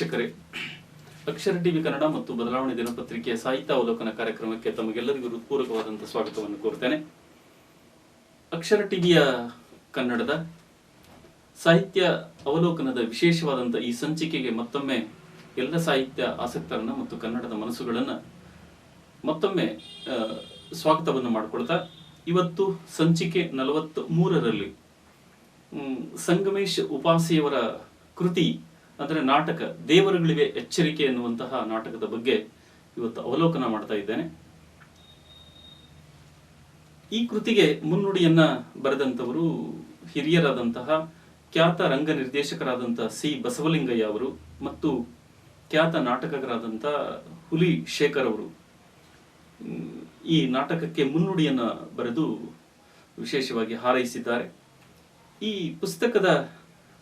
ವೀಕ್ಷಕರೇ, ಅಕ್ಷರ ಟಿವಿ ಕನ್ನಡ ಮತ್ತು ಬದಲಾವಣೆ ದಿನಪತ್ರಿಕೆಯ ಸಾಹಿತ್ಯ ಅವಲೋಕನ ಕಾರ್ಯಕ್ರಮಕ್ಕೆ ತಮಗೆಲ್ಲರಿಗೂ ಹೃತ್ಪೂರ್ವಕವಾದಂತಹ ಸ್ವಾಗತವನ್ನು ಕೋರ್ತೇನೆ ಅಕ್ಷರ ಟಿವಿಯ ಕನ್ನಡದ ಸಾಹಿತ್ಯ ಅವಲೋಕನದ ವಿಶೇಷವಾದಂಥ ಈ ಸಂಚಿಕೆಗೆ ಮತ್ತೊಮ್ಮೆ ಎಲ್ಲ ಸಾಹಿತ್ಯ ಆಸಕ್ತರನ್ನ ಮತ್ತು ಕನ್ನಡದ ಮನಸ್ಸುಗಳನ್ನು ಮತ್ತೊಮ್ಮೆ ಸ್ವಾಗತವನ್ನು ಮಾಡಿಕೊಳ್ತಾ, ಇವತ್ತು ಸಂಚಿಕೆ ನಲವತ್ತ್ ಮೂರರಲ್ಲಿ ಸಂಗಮೇಶ್ ಉಪಾಸಿಯವರ ಕೃತಿ ಅಂದರೆ ನಾಟಕ ದೇವರುಗಳಿಗೆ ಎಚ್ಚರಿಕೆ ಎನ್ನುವಂತಹ ನಾಟಕದ ಬಗ್ಗೆ ಇವತ್ತು ಅವಲೋಕನ ಮಾಡ್ತಾ ಇದ್ದೇನೆ. ಈ ಕೃತಿಗೆ ಮುನ್ನುಡಿಯನ್ನ ಬರೆದಂತವರು ಹಿರಿಯರಾದಂತಹ ಖ್ಯಾತ ರಂಗ ನಿರ್ದೇಶಕರಾದಂತಹ ಸಿ ಬಸವಲಿಂಗಯ್ಯ ಅವರು ಮತ್ತು ಖ್ಯಾತ ನಾಟಕಕರಾದಂಥ ಹುಲಿ ಶೇಖರ್ ಅವರು. ಈ ನಾಟಕಕ್ಕೆ ಮುನ್ನುಡಿಯನ್ನ ಬರೆದು ವಿಶೇಷವಾಗಿ ಹಾರೈಸಿದ್ದಾರೆ. ಈ ಪುಸ್ತಕದ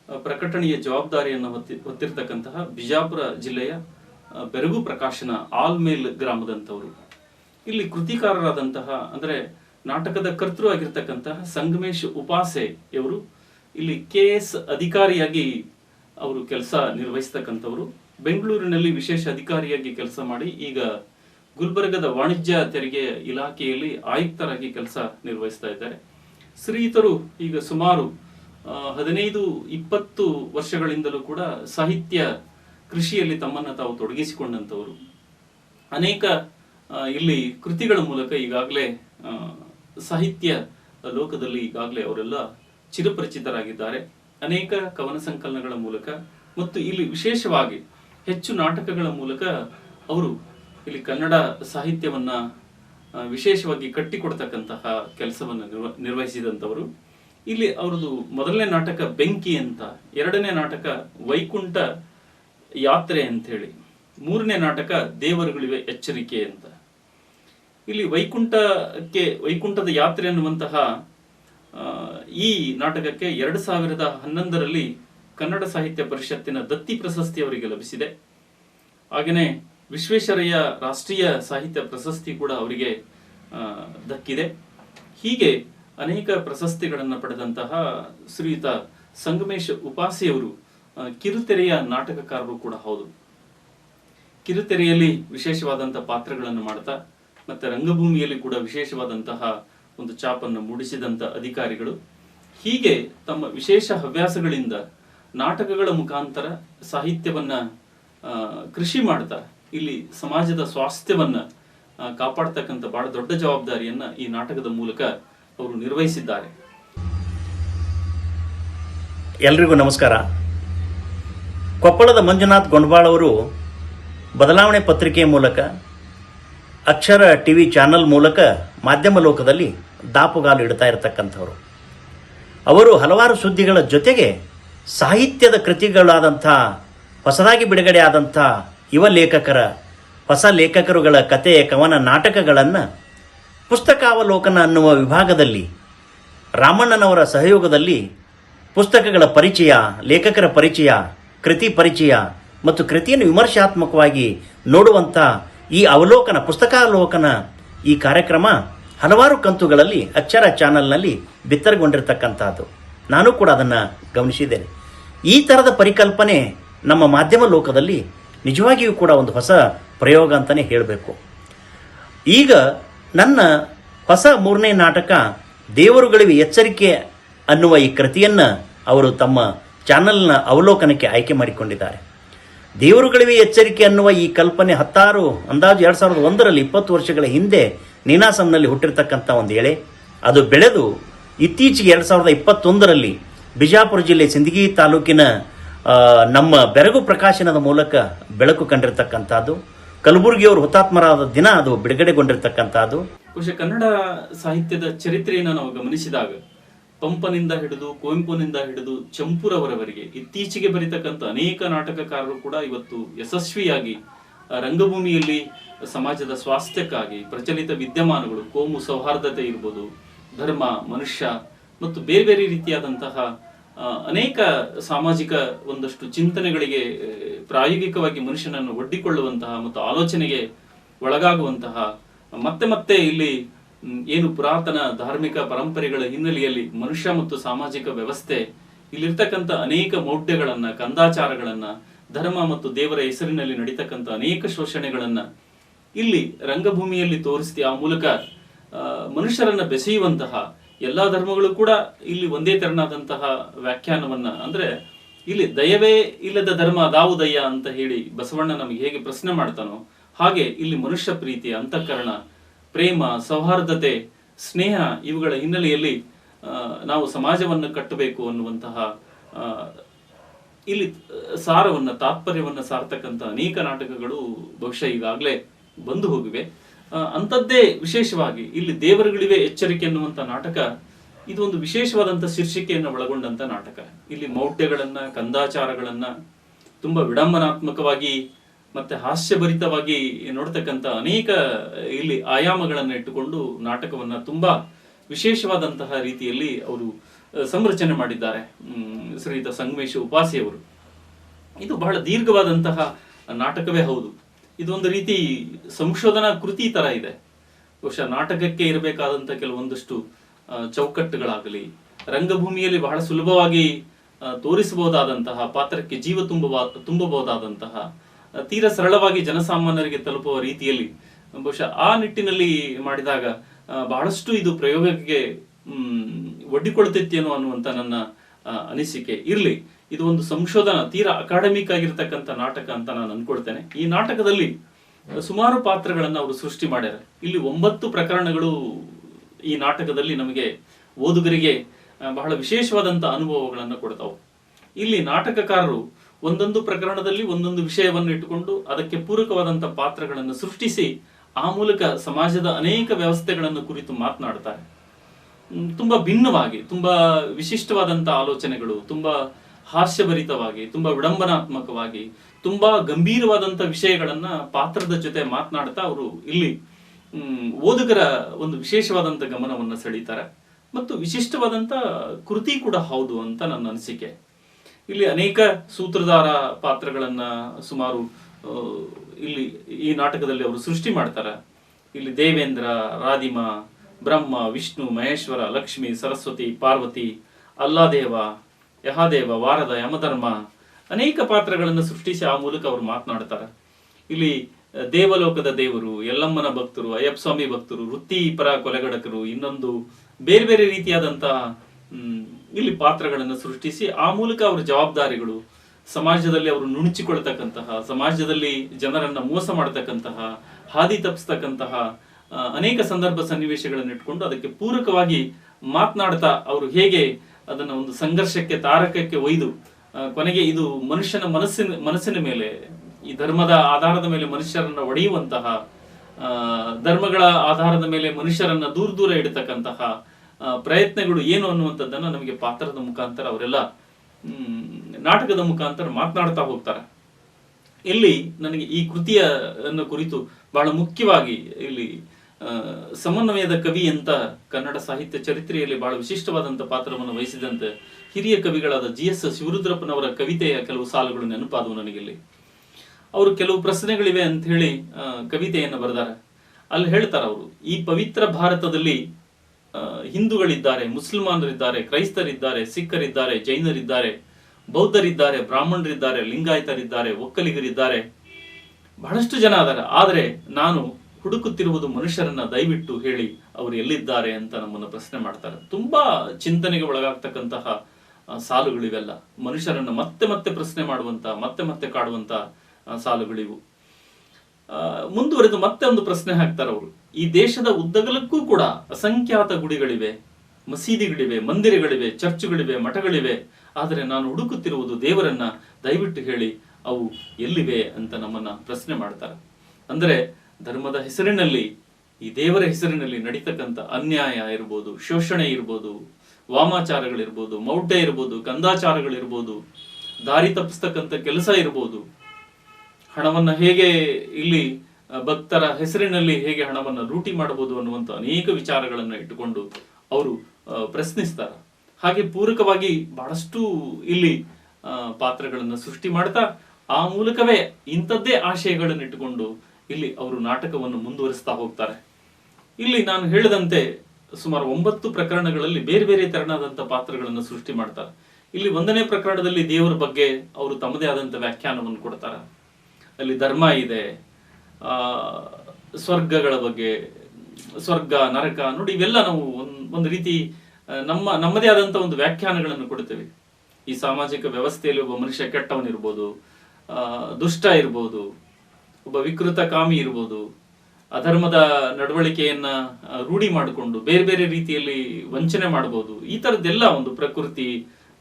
ಪ್ರಕಟಣೆಯ ಜವಾಬ್ದಾರಿಯನ್ನು ಹೊತ್ತಿ, ಹೊತ್ತಿರತಕ್ಕಂತಹ ಬಿಜಾಪುರ ಜಿಲ್ಲೆಯ ಬೆರಗು ಪ್ರಕಾಶನ ಆಲ್ಮೇಲ್ ಗ್ರಾಮದಂಥವರು. ಇಲ್ಲಿ ಕೃತಿಕಾರರಾದಂತಹ, ಅಂದರೆ ನಾಟಕದ ಕರ್ತೃ ಆಗಿರ್ತಕ್ಕಂತಹ ಸಂಗಮೇಶ್ ಉಪಾಸೆ ಇವರು ಇಲ್ಲಿ ಕೆ ಎಸ್ ಅಧಿಕಾರಿಯಾಗಿ ಅವರು ಕೆಲಸ ನಿರ್ವಹಿಸ್ತಕ್ಕಂಥವರು. ಬೆಂಗಳೂರಿನಲ್ಲಿ ವಿಶೇಷ ಅಧಿಕಾರಿಯಾಗಿ ಕೆಲಸ ಮಾಡಿ, ಈಗ ಗುಲ್ಬರ್ಗದ ವಾಣಿಜ್ಯ ತೆರಿಗೆ ಇಲಾಖೆಯಲ್ಲಿ ಆಯುಕ್ತರಾಗಿ ಕೆಲಸ ನಿರ್ವಹಿಸ್ತಾ ಇದ್ದಾರೆ. ಶ್ರೀಯುತರು ಈಗ ಸುಮಾರು ಹದಿನೈದು, ಇಪ್ಪತ್ತು ವರ್ಷಗಳಿಂದಲೂ ಕೂಡ ಸಾಹಿತ್ಯ ಕೃಷಿಯಲ್ಲಿ ತಮ್ಮನ್ನು ತಾವು ತೊಡಗಿಸಿಕೊಂಡಂಥವರು. ಅನೇಕ ಇಲ್ಲಿ ಕೃತಿಗಳ ಮೂಲಕ ಈಗಾಗಲೇ ಸಾಹಿತ್ಯ ಲೋಕದಲ್ಲಿ ಈಗಾಗಲೇ ಅವರೆಲ್ಲ ಚಿರಪರಿಚಿತರಾಗಿದ್ದಾರೆ. ಅನೇಕ ಕವನ ಸಂಕಲನಗಳ ಮೂಲಕ ಮತ್ತು ಇಲ್ಲಿ ವಿಶೇಷವಾಗಿ ಹೆಚ್ಚು ನಾಟಕಗಳ ಮೂಲಕ ಅವರು ಇಲ್ಲಿ ಕನ್ನಡ ಸಾಹಿತ್ಯವನ್ನ ವಿಶೇಷವಾಗಿ ಕಟ್ಟಿಕೊಡ್ತಕ್ಕಂತಹ ಕೆಲಸವನ್ನು ನಿರ್ವ, ನಿರ್ವಹಿಸಿದಂಥವರು. ಇಲ್ಲಿ ಅವರದು ಮೊದಲನೇ ನಾಟಕ ಬೆಂಕಿ ಅಂತ, ಎರಡನೇ ನಾಟಕ ವೈಕುಂಠ ಯಾತ್ರೆ ಅಂತ ಹೇಳಿ ಮೂರನೇ ನಾಟಕ ದೇವರುಗಳಿವೆ ಎಚ್ಚರಿಕೆ ಅಂತ. ಇಲ್ಲಿ ವೈಕುಂಠಕ್ಕೆ, ವೈಕುಂಠದ ಯಾತ್ರೆ ಅನ್ನುವಂತಹ ಈ ನಾಟಕಕ್ಕೆ ಎರಡು ಸಾವಿರದ ಹನ್ನೊಂದರಲ್ಲಿ ಕನ್ನಡ ಸಾಹಿತ್ಯ ಪರಿಷತ್ತಿನ ದತ್ತಿ ಪ್ರಶಸ್ತಿ ಅವರಿಗೆ ಲಭಿಸಿದೆ. ಹಾಗೆಯೇ ವಿಶ್ವೇಶ್ವರಯ್ಯ ರಾಷ್ಟ್ರೀಯ ಸಾಹಿತ್ಯ ಪ್ರಶಸ್ತಿ ಕೂಡ ಅವರಿಗೆ ದಕ್ಕಿದೆ. ಹೀಗೆ ಅನೇಕ ಪ್ರಶಸ್ತಿಗಳನ್ನು ಪಡೆದಂತಹ ಶ್ರೀಯುತ ಸಂಗಮೇಶ್ ಉಪಾಸಿಯವರು ಕಿರುತೆರೆಯ ನಾಟಕಕಾರರು ಕೂಡ ಹೌದು. ಕಿರುತೆರೆಯಲ್ಲಿ ವಿಶೇಷವಾದಂತಹ ಪಾತ್ರಗಳನ್ನು ಮಾಡ್ತಾ, ಮತ್ತೆ ರಂಗಭೂಮಿಯಲ್ಲಿ ಕೂಡ ವಿಶೇಷವಾದಂತಹ ಒಂದು ಚಾಪನ್ನು ಮೂಡಿಸಿದಂತ ಅಧಿಕಾರಿಗಳು. ಹೀಗೆ ತಮ್ಮ ವಿಶೇಷ ಹವ್ಯಾಸಗಳಿಂದ ನಾಟಕಗಳ ಮುಖಾಂತರ ಸಾಹಿತ್ಯವನ್ನ ಕೃಷಿ ಮಾಡ್ತಾ, ಇಲ್ಲಿ ಸಮಾಜದ ಸ್ವಾಸ್ಥ್ಯವನ್ನ ಕಾಪಾಡ್ತಕ್ಕಂಥ ಬಹಳ ದೊಡ್ಡ ಜವಾಬ್ದಾರಿಯನ್ನ ಈ ನಾಟಕದ ಮೂಲಕ ಅವರು ನಿರ್ವಹಿಸಿದ್ದಾರೆ. ಎಲ್ರಿಗೂ ನಮಸ್ಕಾರ. ಕೊಪ್ಪಳದ ಮಂಜುನಾಥ್ ಗೊಂಡಬಾಳ್ ಅವರು ಬದಲಾವಣೆ ಪತ್ರಿಕೆ ಮೂಲಕ, ಅಕ್ಷರ ಟಿ ವಿ ಚಾನಲ್ ಮೂಲಕ ಮಾಧ್ಯಮ ಲೋಕದಲ್ಲಿ ದಾಪುಗಾಲು ಇಡ್ತಾ ಇರತಕ್ಕಂಥವ್ರು. ಅವರು ಹಲವಾರು ಸುದ್ದಿಗಳ ಜೊತೆಗೆ ಸಾಹಿತ್ಯದ ಕೃತಿಗಳಾದಂಥ, ಹೊಸದಾಗಿ ಬಿಡುಗಡೆ ಆದಂಥ ಯುವ ಲೇಖಕರ, ಹೊಸ ಲೇಖಕರುಗಳ ಕತೆ, ಕವನ ನಾಟಕಗಳನ್ನು ಪುಸ್ತಕಾವಲೋಕನ ಅನ್ನುವ ವಿಭಾಗದಲ್ಲಿ ರಾಮಣ್ಣನವರ ಸಹಯೋಗದಲ್ಲಿ ಪುಸ್ತಕಗಳ ಪರಿಚಯ, ಲೇಖಕರ ಪರಿಚಯ, ಕೃತಿ ಪರಿಚಯ ಮತ್ತು ಕೃತಿಯನ್ನು ವಿಮರ್ಶಾತ್ಮಕವಾಗಿ ನೋಡುವಂಥ ಈ ಅವಲೋಕನ, ಪುಸ್ತಕಾವಲೋಕನ ಈ ಕಾರ್ಯಕ್ರಮ ಹಲವಾರು ಕಂತುಗಳಲ್ಲಿ, ಅಕ್ಷರ ಚಾನಲ್ನಲ್ಲಿ ಬಿತ್ತರಗೊಂಡಿರ್ತಕ್ಕಂಥದ್ದು. ನಾನು ಕೂಡ ಅದನ್ನು ಗಮನಿಸಿದ್ದೇನೆ. ಈ ಥರದ ಪರಿಕಲ್ಪನೆ ನಮ್ಮ ಮಾಧ್ಯಮ ಲೋಕದಲ್ಲಿ ನಿಜವಾಗಿಯೂ ಕೂಡ ಒಂದು ಹೊಸ ಪ್ರಯೋಗ ಅಂತಲೇ ಹೇಳಬೇಕು. ಈಗ ನನ್ನ ಹೊಸ ಮೂರನೇ ನಾಟಕ ದೇವರುಗಳಿಗೆ ಎಚ್ಚರಿಕೆ ಅನ್ನುವ ಈ ಕೃತಿಯನ್ನು ಅವರು ತಮ್ಮ ಚಾನಲ್ನ ಅವಲೋಕನಕ್ಕೆ ಆಯ್ಕೆ ಮಾಡಿಕೊಂಡಿದ್ದಾರೆ. ದೇವರುಗಳಿವೆ ಎಚ್ಚರಿಕೆ ಅನ್ನುವ ಈ ಕಲ್ಪನೆ ಹತ್ತಾರು, ಅಂದಾಜು ಎರಡು ಸಾವಿರದ ಒಂದರಲ್ಲಿ ಇಪ್ಪತ್ತು ವರ್ಷಗಳ ಹಿಂದೆ ನೀನಾಸಂನಲ್ಲಿ ಹುಟ್ಟಿರ್ತಕ್ಕಂಥ ಒಂದು ಎಳೆ. ಅದು ಬೆಳೆದು ಇತ್ತೀಚೆಗೆ ಎರಡು ಸಾವಿರದ ಇಪ್ಪತ್ತೊಂದರಲ್ಲಿ ಬಿಜಾಪುರ ಜಿಲ್ಲೆ ಸಿಂದಗಿ ತಾಲೂಕಿನ ನಮ್ಮ ಬೆರಗು ಪ್ರಕಾಶನದ ಮೂಲಕ ಬೆಳಕು ಕಂಡಿರ್ತಕ್ಕಂಥದ್ದು. ಕಲಬುರಗಿಯವರು ಹುತಾತ್ಮರಾದ ದಿನ ಅದು ಬಿಡುಗಡೆಗೊಂಡಿರ್ತಕ್ಕಂಥದ್ದು. ಬಹುಶಃ ಕನ್ನಡ ಸಾಹಿತ್ಯದ ಚರಿತ್ರೆಯನ್ನು ನಾವು ಗಮನಿಸಿದಾಗ ಪಂಪನಿಂದ ಹಿಡಿದು ಕುವೆಂಪುನಿಂದ ಹಿಡಿದು ಚಂಪುರವರವರೆಗೆ ಇತ್ತೀಚೆಗೆ ಬರೀತಕ್ಕಂಥ ಅನೇಕ ನಾಟಕಕಾರರು ಕೂಡ ಇವತ್ತು ಯಶಸ್ವಿಯಾಗಿ ರಂಗಭೂಮಿಯಲ್ಲಿ ಸಮಾಜದ ಸ್ವಾಸ್ಥ್ಯಕ್ಕಾಗಿ ಪ್ರಚಲಿತ ವಿದ್ಯಮಾನಗಳು ಕೋಮು ಸೌಹಾರ್ದತೆ ಇರ್ಬೋದು, ಧರ್ಮ, ಮನುಷ್ಯ ಮತ್ತು ಬೇರೆ ಬೇರೆ ರೀತಿಯಾದಂತಹ ಅನೇಕ ಸಾಮಾಜಿಕ ಒಂದಷ್ಟು ಚಿಂತನೆಗಳಿಗೆ ಪ್ರಾಯೋಗಿಕವಾಗಿ ಮನುಷ್ಯನನ್ನು ಒಡ್ಡಿಕೊಳ್ಳುವಂತಹ ಮತ್ತು ಆಲೋಚನೆಗೆ ಒಳಗಾಗುವಂತಹ, ಮತ್ತೆ ಮತ್ತೆ ಇಲ್ಲಿ ಏನು ಪುರಾತನ ಧಾರ್ಮಿಕ ಪರಂಪರೆಗಳ ಹಿನ್ನೆಲೆಯಲ್ಲಿ ಮನುಷ್ಯ ಮತ್ತು ಸಾಮಾಜಿಕ ವ್ಯವಸ್ಥೆ, ಇಲ್ಲಿರ್ತಕ್ಕಂಥ ಅನೇಕ ಮೌಢ್ಯಗಳನ್ನ, ಕಂದಾಚಾರಗಳನ್ನ, ಧರ್ಮ ಮತ್ತು ದೇವರ ಹೆಸರಿನಲ್ಲಿ ನಡೀತಕ್ಕಂಥ ಅನೇಕ ಶೋಷಣೆಗಳನ್ನ ಇಲ್ಲಿ ರಂಗಭೂಮಿಯಲ್ಲಿ ತೋರಿಸಿ ಆ ಮೂಲಕ ಮನುಷ್ಯರನ್ನ ಬೆಸೆಯುವಂತಹ ಎಲ್ಲಾ ಧರ್ಮಗಳು ಕೂಡ ಇಲ್ಲಿ ಒಂದೇ ತೆರನಾದಂತಹ ವ್ಯಾಖ್ಯಾನವನ್ನ, ಅಂದ್ರೆ ಇಲ್ಲಿ ದಯವೇ ಇಲ್ಲದ ಧರ್ಮ ದಾವುದಯ್ಯ ಅಂತ ಹೇಳಿ ಬಸವಣ್ಣ ನಮಗೆ ಹೇಗೆ ಪ್ರಶ್ನೆ ಮಾಡ್ತಾನೋ, ಹಾಗೆ ಇಲ್ಲಿ ಮನುಷ್ಯ ಪ್ರೀತಿ, ಅಂತಃಕರಣ, ಪ್ರೇಮ, ಸೌಹಾರ್ದತೆ, ಸ್ನೇಹ ಇವುಗಳ ಹಿನ್ನೆಲೆಯಲ್ಲಿ ನಾವು ಸಮಾಜವನ್ನು ಕಟ್ಟಬೇಕು ಅನ್ನುವಂತಹ ಇಲ್ಲಿ ಸಾರವನ್ನ, ತಾತ್ಪರ್ಯವನ್ನ ಸಾರ್ತಕ್ಕಂಥ ಅನೇಕ ನಾಟಕಗಳು ಬಹುಶಃ ಈಗಾಗಲೇ ಬಂದು ಹೋಗಿವೆ. ಅಂಥದ್ದೇ ವಿಶೇಷವಾಗಿ ಇಲ್ಲಿ ದೇವರುಗಳಿವೆ ಎಚ್ಚರಿಕೆ ಎನ್ನುವಂಥ ನಾಟಕ, ಇದು ಒಂದು ವಿಶೇಷವಾದಂಥ ಶೀರ್ಷಿಕೆಯನ್ನು ಒಳಗೊಂಡಂಥ ನಾಟಕ. ಇಲ್ಲಿ ಮೌಢ್ಯಗಳನ್ನು, ಕಂದಾಚಾರಗಳನ್ನು ತುಂಬ ವಿಡಂಬನಾತ್ಮಕವಾಗಿ ಮತ್ತೆ ಹಾಸ್ಯಭರಿತವಾಗಿ ನೋಡ್ತಕ್ಕಂಥ ಅನೇಕ, ಇಲ್ಲಿ ಆಯಾಮಗಳನ್ನು ಇಟ್ಟುಕೊಂಡು ನಾಟಕವನ್ನು ತುಂಬ ವಿಶೇಷವಾದಂತಹ ರೀತಿಯಲ್ಲಿ ಅವರು ಸಂರಚನೆ ಮಾಡಿದ್ದಾರೆ ಶ್ರೀಯುತ ಸಂಗಮೇಶ ಉಪಾಸಿಯವರು ಇದು ಬಹಳ ದೀರ್ಘವಾದಂತಹ ನಾಟಕವೇ ಹೌದು. ಇದೊಂದು ರೀತಿ ಸಂಶೋಧನಾ ಕೃತಿ ತರ ಇದೆ. ಬಹುಶಃ ನಾಟಕಕ್ಕೆ ಇರಬೇಕಾದಂತ ಕೆಲವೊಂದಷ್ಟು ಚೌಕಟ್ಟುಗಳಾಗಲಿ ರಂಗಭೂಮಿಯಲ್ಲಿ ಬಹಳ ಸುಲಭವಾಗಿ ತೋರಿಸಬಹುದಾದಂತಹ ಪಾತ್ರಕ್ಕೆ ಜೀವ ತುಂಬಬಾ ತುಂಬಬಹುದಾದಂತಹ ತೀರಾ ಸರಳವಾಗಿ ಜನಸಾಮಾನ್ಯರಿಗೆ ತಲುಪುವ ರೀತಿಯಲ್ಲಿ ಬಹುಶಃ ಆ ನಿಟ್ಟಿನಲ್ಲಿ ಮಾಡಿದಾಗ ಬಹಳಷ್ಟು ಇದು ಪ್ರಯೋಗಕ್ಕೆ ಹ್ಮ್, ಒಡ್ಡಿಕೊಳ್ತೈತೇನೋ ಅನ್ನುವಂತ ನನ್ನ ಅನಿಸಿಕೆ ಇರ್ಲಿ. ಇದು ಒಂದು ಸಂಶೋಧನಾ ತೀರಾ ಅಕಾಡೆಮಿಕ್ ಆಗಿರ್ತಕ್ಕಂಥ ನಾಟಕ ಅಂತ ನಾನು ಅನ್ಕೊಳ್ತೇನೆ. ಈ ನಾಟಕದಲ್ಲಿ ಸುಮಾರು ಪಾತ್ರಗಳನ್ನು ಅವರು ಸೃಷ್ಟಿ ಮಾಡ್ಯಾರ. ಇಲ್ಲಿ ಒಂಬತ್ತು ಪ್ರಕರಣಗಳು ಈ ನಾಟಕದಲ್ಲಿ ನಮಗೆ ಓದುಗರಿಗೆ ಬಹಳ ವಿಶೇಷವಾದಂಥ ಅನುಭವಗಳನ್ನು ಕೊಡ್ತಾವೆ. ಇಲ್ಲಿ ನಾಟಕಕಾರರು ಒಂದೊಂದು ಪ್ರಕರಣದಲ್ಲಿ ಒಂದೊಂದು ವಿಷಯವನ್ನು ಇಟ್ಟುಕೊಂಡು ಅದಕ್ಕೆ ಪೂರಕವಾದಂಥ ಪಾತ್ರಗಳನ್ನು ಸೃಷ್ಟಿಸಿ ಆ ಮೂಲಕ ಸಮಾಜದ ಅನೇಕ ವ್ಯವಸ್ಥೆಗಳನ್ನು ಕುರಿತು ಮಾತನಾಡ್ತಾರೆ. ತುಂಬಾ ಭಿನ್ನವಾಗಿ, ತುಂಬಾ ವಿಶಿಷ್ಟವಾದಂಥ ಆಲೋಚನೆಗಳು, ತುಂಬಾ ಹಾಸ್ಯಭರಿತವಾಗಿ, ತುಂಬಾ ವಿಡಂಬನಾತ್ಮಕವಾಗಿ, ತುಂಬಾ ಗಂಭೀರವಾದಂತ ವಿಷಯಗಳನ್ನ ಪಾತ್ರದ ಜೊತೆ ಮಾತನಾಡ್ತಾ ಅವರು ಇಲ್ಲಿ ಓದುಗರ ಒಂದು ವಿಶೇಷವಾದಂತ ಗಮನವನ್ನ ಸೆಳೀತಾರೆ. ಮತ್ತು ವಿಶಿಷ್ಟವಾದಂತ ಕೃತಿ ಕೂಡ ಹೌದು ಅಂತ ನನ್ನ ಅನಿಸಿಕೆ. ಇಲ್ಲಿ ಅನೇಕ ಸೂತ್ರಧಾರ ಪಾತ್ರಗಳನ್ನ ಸುಮಾರು ಇಲ್ಲಿ ಈ ನಾಟಕದಲ್ಲಿ ಅವರು ಸೃಷ್ಟಿ ಮಾಡ್ತಾರೆ. ಇಲ್ಲಿ ದೇವೇಂದ್ರ, ರಾಧಿಮ, ಬ್ರಹ್ಮ, ವಿಷ್ಣು, ಮಹೇಶ್ವರ, ಲಕ್ಷ್ಮಿ, ಸರಸ್ವತಿ, ಪಾರ್ವತಿ, ಅಲ್ಲಾದೇವ ಯಹಾದೇವ, ವಾರದ ಯಮಧರ್ಮ ಅನೇಕ ಪಾತ್ರಗಳನ್ನು ಸೃಷ್ಟಿಸಿ ಆ ಮೂಲಕ ಅವರು ಮಾತನಾಡ್ತಾರೆ ಇಲ್ಲಿ ದೇವಲೋಕದ ದೇವರು, ಯಲ್ಲಮ್ಮನ ಭಕ್ತರು, ಅಯ್ಯಪ್ಪ ಸ್ವಾಮಿ ಭಕ್ತರು, ವೃತ್ತಿಪರ ಕೊಲೆಗಡಕರು, ಇನ್ನೊಂದು ಬೇರೆ ಬೇರೆ ರೀತಿಯಾದಂತಹ ಇಲ್ಲಿ ಪಾತ್ರಗಳನ್ನು ಸೃಷ್ಟಿಸಿ ಆ ಮೂಲಕ ಅವರ ಜವಾಬ್ದಾರಿಗಳು, ಸಮಾಜದಲ್ಲಿ ಅವರು ನುಣುಚಿಕೊಳ್ತಕ್ಕಂತಹ ಸಮಾಜದಲ್ಲಿ ಜನರನ್ನ ಮೋಸ ಮಾಡತಕ್ಕಂತಹ, ಹಾದಿ ತಪ್ಪಿಸ್ತಕ್ಕಂತಹ ಅನೇಕ ಸಂದರ್ಭ ಸನ್ನಿವೇಶಗಳನ್ನು ಇಟ್ಕೊಂಡು ಅದಕ್ಕೆ ಪೂರಕವಾಗಿ ಮಾತನಾಡ್ತಾ ಅವರು ಹೇಗೆ ಅದನ್ನ ಒಂದು ಸಂಘರ್ಷಕ್ಕೆ, ತಾರಕಕ್ಕೆ ಒಯ್ದು ಕೊನೆಗೆ ಇದು ಮನುಷ್ಯನ ಮನಸ್ಸಿನ ಮನಸ್ಸಿನ ಮೇಲೆ, ಈ ಧರ್ಮದ ಆಧಾರದ ಮೇಲೆ ಮನುಷ್ಯರನ್ನ ಒಡೆಯುವಂತಹ ಧರ್ಮಗಳ ಆಧಾರದ ಮೇಲೆ ಮನುಷ್ಯರನ್ನ ದೂರ ದೂರ ಇಡತಕ್ಕಂತಹ ಪ್ರಯತ್ನಗಳು ಏನು ಅನ್ನುವಂಥದ್ದನ್ನ ನಮಗೆ ಪಾತ್ರದ ಮುಖಾಂತರ ಅವರೆಲ್ಲ ನಾಟಕದ ಮುಖಾಂತರ ಮಾತನಾಡ್ತಾ ಹೋಗ್ತಾರೆ. ಇಲ್ಲಿ ನನಗೆ ಈ ಕೃತಿಯನ್ನು ಕುರಿತು ಬಹಳ ಮುಖ್ಯವಾಗಿ ಇಲ್ಲಿ ಸಮನ್ವಯದ ಕವಿ ಅಂತ ಕನ್ನಡ ಸಾಹಿತ್ಯ ಚರಿತ್ರೆಯಲ್ಲಿ ಬಹಳ ವಿಶಿಷ್ಟವಾದಂಥ ಪಾತ್ರವನ್ನು ವಹಿಸಿದಂತೆ ಹಿರಿಯ ಕವಿಗಳಾದ ಜಿ ಎಸ್ ಶಿವರುದ್ರಪ್ಪನವರ ಕವಿತೆಯ ಕೆಲವು ಸಾಲುಗಳು ನೆನಪಾದವು ನನಗಿಲ್ಲಿ. ಅವರು ಕೆಲವು ಪ್ರಶ್ನೆಗಳಿವೆ ಅಂತ ಹೇಳಿ ಕವಿತೆಯನ್ನು ಬರೆದಾರೆ. ಅಲ್ಲಿ ಹೇಳ್ತಾರೆ ಅವರು, ಈ ಪವಿತ್ರ ಭಾರತದಲ್ಲಿ ಹಿಂದೂಗಳಿದ್ದಾರೆ, ಮುಸಲ್ಮಾನರಿದ್ದಾರೆ, ಕ್ರೈಸ್ತರಿದ್ದಾರೆ, ಸಿಖ್ಖರಿದ್ದಾರೆ, ಜೈನರಿದ್ದಾರೆ, ಬೌದ್ಧರಿದ್ದಾರೆ, ಬ್ರಾಹ್ಮಣರಿದ್ದಾರೆ, ಲಿಂಗಾಯತರಿದ್ದಾರೆ, ಒಕ್ಕಲಿಗರಿದ್ದಾರೆ, ಬಹಳಷ್ಟು ಜನ ಅದಾರ ಆದರೆ ನಾನು ಹುಡುಕುತ್ತಿರುವುದು ಮನುಷ್ಯರನ್ನ ದಯವಿಟ್ಟು ಹೇಳಿ ಅವರು ಎಲ್ಲಿದ್ದಾರೆ ಅಂತ ನಮ್ಮನ್ನು ಪ್ರಶ್ನೆ ಮಾಡ್ತಾರೆ. ತುಂಬಾ ಚಿಂತನೆಗೆ ಒಳಗಾಗ್ತಕ್ಕಂತಹ ಸಾಲುಗಳಿವೆಲ್ಲ. ಮನುಷ್ಯರನ್ನ ಮತ್ತೆ ಮತ್ತೆ ಪ್ರಶ್ನೆ ಮಾಡುವಂತ, ಮತ್ತೆ ಮತ್ತೆ ಕಾಡುವಂತ ಸಾಲುಗಳಿವು. ಮುಂದುವರೆದು ಮತ್ತೆ ಒಂದು ಪ್ರಶ್ನೆ ಹಾಕ್ತಾರೆ ಅವರು. ಈ ದೇಶದ ಉದ್ದಗಲಕ್ಕೂ ಕೂಡ ಅಸಂಖ್ಯಾತ ಗುಡಿಗಳಿವೆ, ಮಸೀದಿಗಳಿವೆ, ಮಂದಿರಗಳಿವೆ, ಚರ್ಚುಗಳಿವೆ, ಮಠಗಳಿವೆ. ಆದರೆ ನಾನು ಹುಡುಕುತ್ತಿರುವುದು ದೇವರನ್ನ ದಯವಿಟ್ಟು ಹೇಳಿ ಅವು ಎಲ್ಲಿವೆ ಅಂತ ನಮ್ಮನ್ನ ಪ್ರಶ್ನೆ ಮಾಡ್ತಾರೆ. ಅಂದ್ರೆ ಧರ್ಮದ ಹೆಸರಿನಲ್ಲಿ, ಈ ದೇವರ ಹೆಸರಿನಲ್ಲಿ ನಡೀತಕ್ಕಂಥ ಅನ್ಯಾಯ ಇರ್ಬೋದು, ಶೋಷಣೆ ಇರ್ಬೋದು, ವಾಮಾಚಾರಗಳಿರ್ಬೋದು, ಮೌಢ್ಯ ಇರ್ಬೋದು, ಗಂಧಾಚಾರಗಳಿರ್ಬೋದು, ದಾರಿ ತಪ್ಪಿಸ್ತಕ್ಕಂಥ ಕೆಲಸ ಇರ್ಬೋದು. ಹಣವನ್ನು ಹೇಗೆ ಇಲ್ಲಿ ಭಕ್ತರ ಹೆಸರಿನಲ್ಲಿ ಹೇಗೆ ಹಣವನ್ನು ರೂಟಿ ಮಾಡಬಹುದು ಅನ್ನುವಂಥ ಅನೇಕ ವಿಚಾರಗಳನ್ನು ಇಟ್ಟುಕೊಂಡು ಅವರು ಪ್ರಶ್ನಿಸ್ತಾರ. ಹಾಗೆ ಪೂರಕವಾಗಿ ಬಹಳಷ್ಟು ಇಲ್ಲಿ ಪಾತ್ರಗಳನ್ನು ಪಾತ್ರಗಳನ್ನ ಸೃಷ್ಟಿ ಮಾಡ್ತಾ, ಆ ಮೂಲಕವೇ ಇಂಥದ್ದೇ ಆಶಯಗಳನ್ನು ಇಟ್ಟುಕೊಂಡು ಇಲ್ಲಿ ಅವರು ನಾಟಕವನ್ನು ಮುಂದುವರಿಸ್ತಾ ಹೋಗ್ತಾರೆ. ಇಲ್ಲಿ ನಾನು ಹೇಳಿದಂತೆ ಸುಮಾರು ಒಂಬತ್ತು ಪ್ರಕರಣಗಳಲ್ಲಿ ಬೇರೆ ಬೇರೆ ತೆರನಾದಂಥ ಪಾತ್ರಗಳನ್ನು ಸೃಷ್ಟಿ ಮಾಡ್ತಾರೆ. ಇಲ್ಲಿ ಒಂದನೇ ಪ್ರಕರಣದಲ್ಲಿ ದೇವರ ಬಗ್ಗೆ ಅವರು ತಮ್ಮದೇ ಆದಂಥ ವ್ಯಾಖ್ಯಾನವನ್ನು ಕೊಡ್ತಾರೆ. ಅಲ್ಲಿ ಧರ್ಮ ಇದೆ ಸ್ವರ್ಗಗಳ ಬಗ್ಗೆ, ಸ್ವರ್ಗ, ನರಕ, ನೋಡಿ ಇವೆಲ್ಲ ನಾವು ಒಂದ್ ರೀತಿ ನಮ್ಮ, ನಮ್ಮದೇ ಆದಂಥ ಒಂದು ವ್ಯಾಖ್ಯಾನಗಳನ್ನು ಕೊಡ್ತೇವೆ ಈ ಸಾಮಾಜಿಕ ವ್ಯವಸ್ಥೆಯಲ್ಲಿ ಒಬ್ಬ ಮನುಷ್ಯ ಕೆಟ್ಟವನಿರ್ಬೋದು ದುಷ್ಟ ಇರ್ಬೋದು ಒಬ್ಬ ವಿಕೃತ ಕಾಮಿ ಇರ್ಬೋದು, ಅಧರ್ಮದ ನಡವಳಿಕೆಯನ್ನ ರೂಢಿ ಮಾಡಿಕೊಂಡು ಬೇರೆ ಬೇರೆ ರೀತಿಯಲ್ಲಿ ವಂಚನೆ ಮಾಡಬಹುದು ಈ ತರದ್ದೆಲ್ಲ ಒಂದು ಪ್ರಕೃತಿ,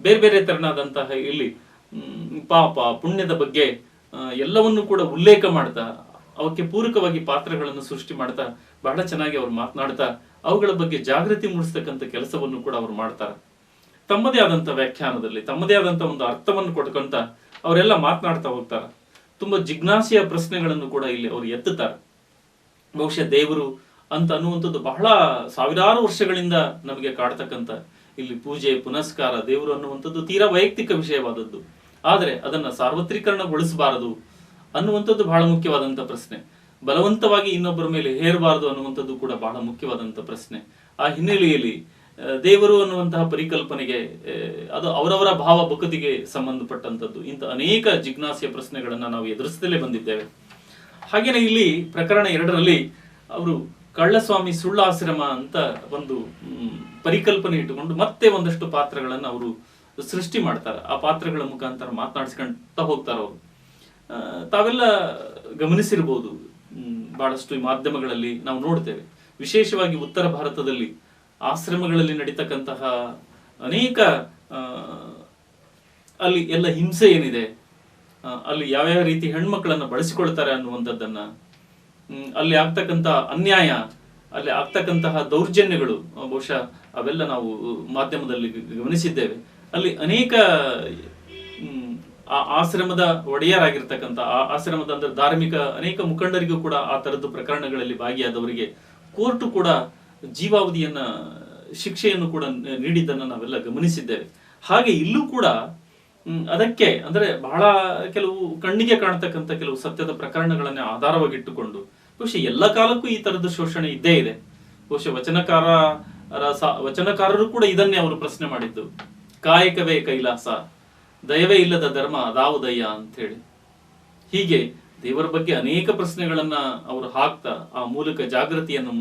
ಬೇರೆ ಬೇರೆ ತರನಾದಂತಹ ಇಲ್ಲಿ ಪಾಪ, ಪುಣ್ಯದ ಬಗ್ಗೆ ಎಲ್ಲವನ್ನು ಕೂಡ ಉಲ್ಲೇಖ ಮಾಡ್ತಾ, ಅವಕ್ಕೆ ಪೂರಕವಾಗಿ ಪಾತ್ರಗಳನ್ನು ಸೃಷ್ಟಿ ಮಾಡ್ತಾ, ಬಹಳ ಚೆನ್ನಾಗಿ ಅವ್ರು ಮಾತನಾಡ್ತಾ, ಅವುಗಳ ಬಗ್ಗೆ ಜಾಗೃತಿ ಮೂಡಿಸ್ತಕ್ಕಂಥ ಕೆಲಸವನ್ನು ಕೂಡ ಅವ್ರು ಮಾಡ್ತಾರೆ. ತಮ್ಮದೇ ಆದಂತ ವ್ಯಾಖ್ಯಾನದಲ್ಲಿ, ತಮ್ಮದೇ ಆದಂತ ಒಂದು ಅರ್ಥವನ್ನು ಕೊಟ್ಕೊಂತ, ಅವರೆಲ್ಲ ಮಾತನಾಡ್ತಾ ಹೋಗ್ತಾರೆ. ತುಂಬಾ ಜಿಜ್ಞಾಸೆಯ ಪ್ರಶ್ನೆಗಳನ್ನು ಕೂಡ ಇಲ್ಲಿ ಅವರು ಎತ್ತುತ್ತಾರೆ. ಬಹುಶಃ ದೇವರು ಅಂತ ಅನ್ನುವಂಥದ್ದು ಬಹಳ ಸಾವಿರಾರು ವರ್ಷಗಳಿಂದ ನಮಗೆ ಕಾಡ್ತಕ್ಕಂಥ ಇಲ್ಲಿ ಪೂಜೆ, ಪುನಸ್ಕಾರ, ದೇವರು ಅನ್ನುವಂಥದ್ದು ತೀರಾ ವೈಯಕ್ತಿಕ ವಿಷಯವಾದದ್ದು. ಆದರೆ ಅದನ್ನ ಸಾರ್ವತ್ರಿಕರಣಗೊಳಿಸಬಾರದು ಅನ್ನುವಂಥದ್ದು ಬಹಳ ಮುಖ್ಯವಾದಂಥ ಪ್ರಶ್ನೆ. ಬಲವಂತವಾಗಿ ಇನ್ನೊಬ್ಬರ ಮೇಲೆ ಹೇರಬಾರದು ಅನ್ನುವಂಥದ್ದು ಕೂಡ ಬಹಳ ಮುಖ್ಯವಾದಂಥ ಪ್ರಶ್ನೆ. ಆ ಹಿನ್ನೆಲೆಯಲ್ಲಿ ದೇವರು ಅನ್ನುವಂತಹ ಪರಿಕಲ್ಪನೆಗೆ ಅದು ಅವರವರ ಭಾವ ಬುಕತಿಗೆ ಸಂಬಂಧಪಟ್ಟಂಥದ್ದು. ಇಂಥ ಅನೇಕ ಜಿಜ್ಞಾಸೆಯ ಪ್ರಶ್ನೆಗಳನ್ನ ನಾವು ಎದುರಿಸದಲ್ಲೇ ಬಂದಿದ್ದೇವೆ. ಹಾಗೇನೆ ಇಲ್ಲಿ ಪ್ರಕರಣ ಎರಡರಲ್ಲಿ ಅವರು ಕಳ್ಳಸ್ವಾಮಿ ಸುಳ್ಳಾಶ್ರಮ ಅಂತ ಒಂದು ಪರಿಕಲ್ಪನೆ ಇಟ್ಟುಕೊಂಡು ಮತ್ತೆ ಒಂದಷ್ಟು ಪಾತ್ರಗಳನ್ನು ಅವರು ಸೃಷ್ಟಿ ಮಾಡ್ತಾರೆ. ಆ ಪಾತ್ರಗಳ ಮುಖಾಂತರ ಮಾತನಾಡಿಸ್ಕೊಂತ ಹೋಗ್ತಾರೆ ಅವರು. ತಾವೆಲ್ಲ ಗಮನಿಸಿರ್ಬೋದು ಬಹಳಷ್ಟು ಮಾಧ್ಯಮಗಳಲ್ಲಿ ನಾವು ನೋಡ್ತೇವೆ. ವಿಶೇಷವಾಗಿ ಉತ್ತರ ಭಾರತದಲ್ಲಿ ಆಶ್ರಮಗಳಲ್ಲಿ ನಡೀತಕ್ಕಂತಹ ಅನೇಕ ಅಲ್ಲಿ ಎಲ್ಲ ಹಿಂಸೆ ಏನಿದೆ ಅಲ್ಲಿ ಯಾವ್ಯಾವ ರೀತಿ ಹೆಣ್ಮಕ್ಳನ್ನ ಬಳಸಿಕೊಳ್ತಾರೆ ಅನ್ನುವಂಥದ್ದನ್ನ ಅಲ್ಲಿ ಆಗ್ತಕ್ಕಂಥ ಅನ್ಯಾಯ, ಅಲ್ಲಿ ಆಗ್ತಕ್ಕಂತಹ ದೌರ್ಜನ್ಯಗಳು, ಬಹುಶಃ ಅವೆಲ್ಲ ನಾವು ಮಾಧ್ಯಮದಲ್ಲಿ ಗಮನಿಸಿದ್ದೇವೆ. ಅಲ್ಲಿ ಅನೇಕ ಆ ಆಶ್ರಮದ ಒಡೆಯರಾಗಿರ್ತಕ್ಕಂಥ, ಆ ಆಶ್ರಮದ ಅಂದ್ರೆ ಧಾರ್ಮಿಕ ಅನೇಕ ಮುಖಂಡರಿಗೂ ಕೂಡ ಆ ತರದ್ದು ಪ್ರಕರಣಗಳಲ್ಲಿ ಭಾಗಿಯಾದವರಿಗೆ, ಕೋರ್ಟು ಕೂಡ ಜೀವಾವಧಿಯನ್ನ, ಶಿಕ್ಷೆಯನ್ನು ಕೂಡ ನೀಡಿದ್ದನ್ನು ನಾವೆಲ್ಲ ಗಮನಿಸಿದ್ದೇವೆ. ಹಾಗೆ ಇಲ್ಲೂ ಕೂಡ ಅದಕ್ಕೆ ಅಂದ್ರೆ ಬಹಳ ಕೆಲವು ಕಣ್ಣಿಗೆ ಕಾಣ್ತಕ್ಕಂಥ ಕೆಲವು ಸತ್ಯದ ಪ್ರಕರಣಗಳನ್ನೇ ಆಧಾರವಾಗಿಟ್ಟುಕೊಂಡು, ಬಹುಶಃ ಎಲ್ಲ ಕಾಲಕ್ಕೂ ಈ ತರದ ಶೋಷಣೆ ಇದ್ದೇ ಇದೆ. ಬಹುಶಃ ವಚನಕಾರ ವಚನಕಾರರು ಕೂಡ ಇದನ್ನೇ ಅವರು ಪ್ರಶ್ನೆ ಮಾಡಿದ್ದು. ಕಾಯಕವೇ ಕೈಲಾಸ, ದಯವೇ ಇಲ್ಲದ ಧರ್ಮ ಅದಾವುದಯ್ಯ ಅಂತ ಹೇಳಿ ಹೀಗೆ ದೇವರ ಬಗ್ಗೆ ಅನೇಕ ಪ್ರಶ್ನೆಗಳನ್ನ ಅವರು ಹಾಕ್ತಾ ಆ ಮೂಲಕ ಜಾಗೃತಿಯನ್ನು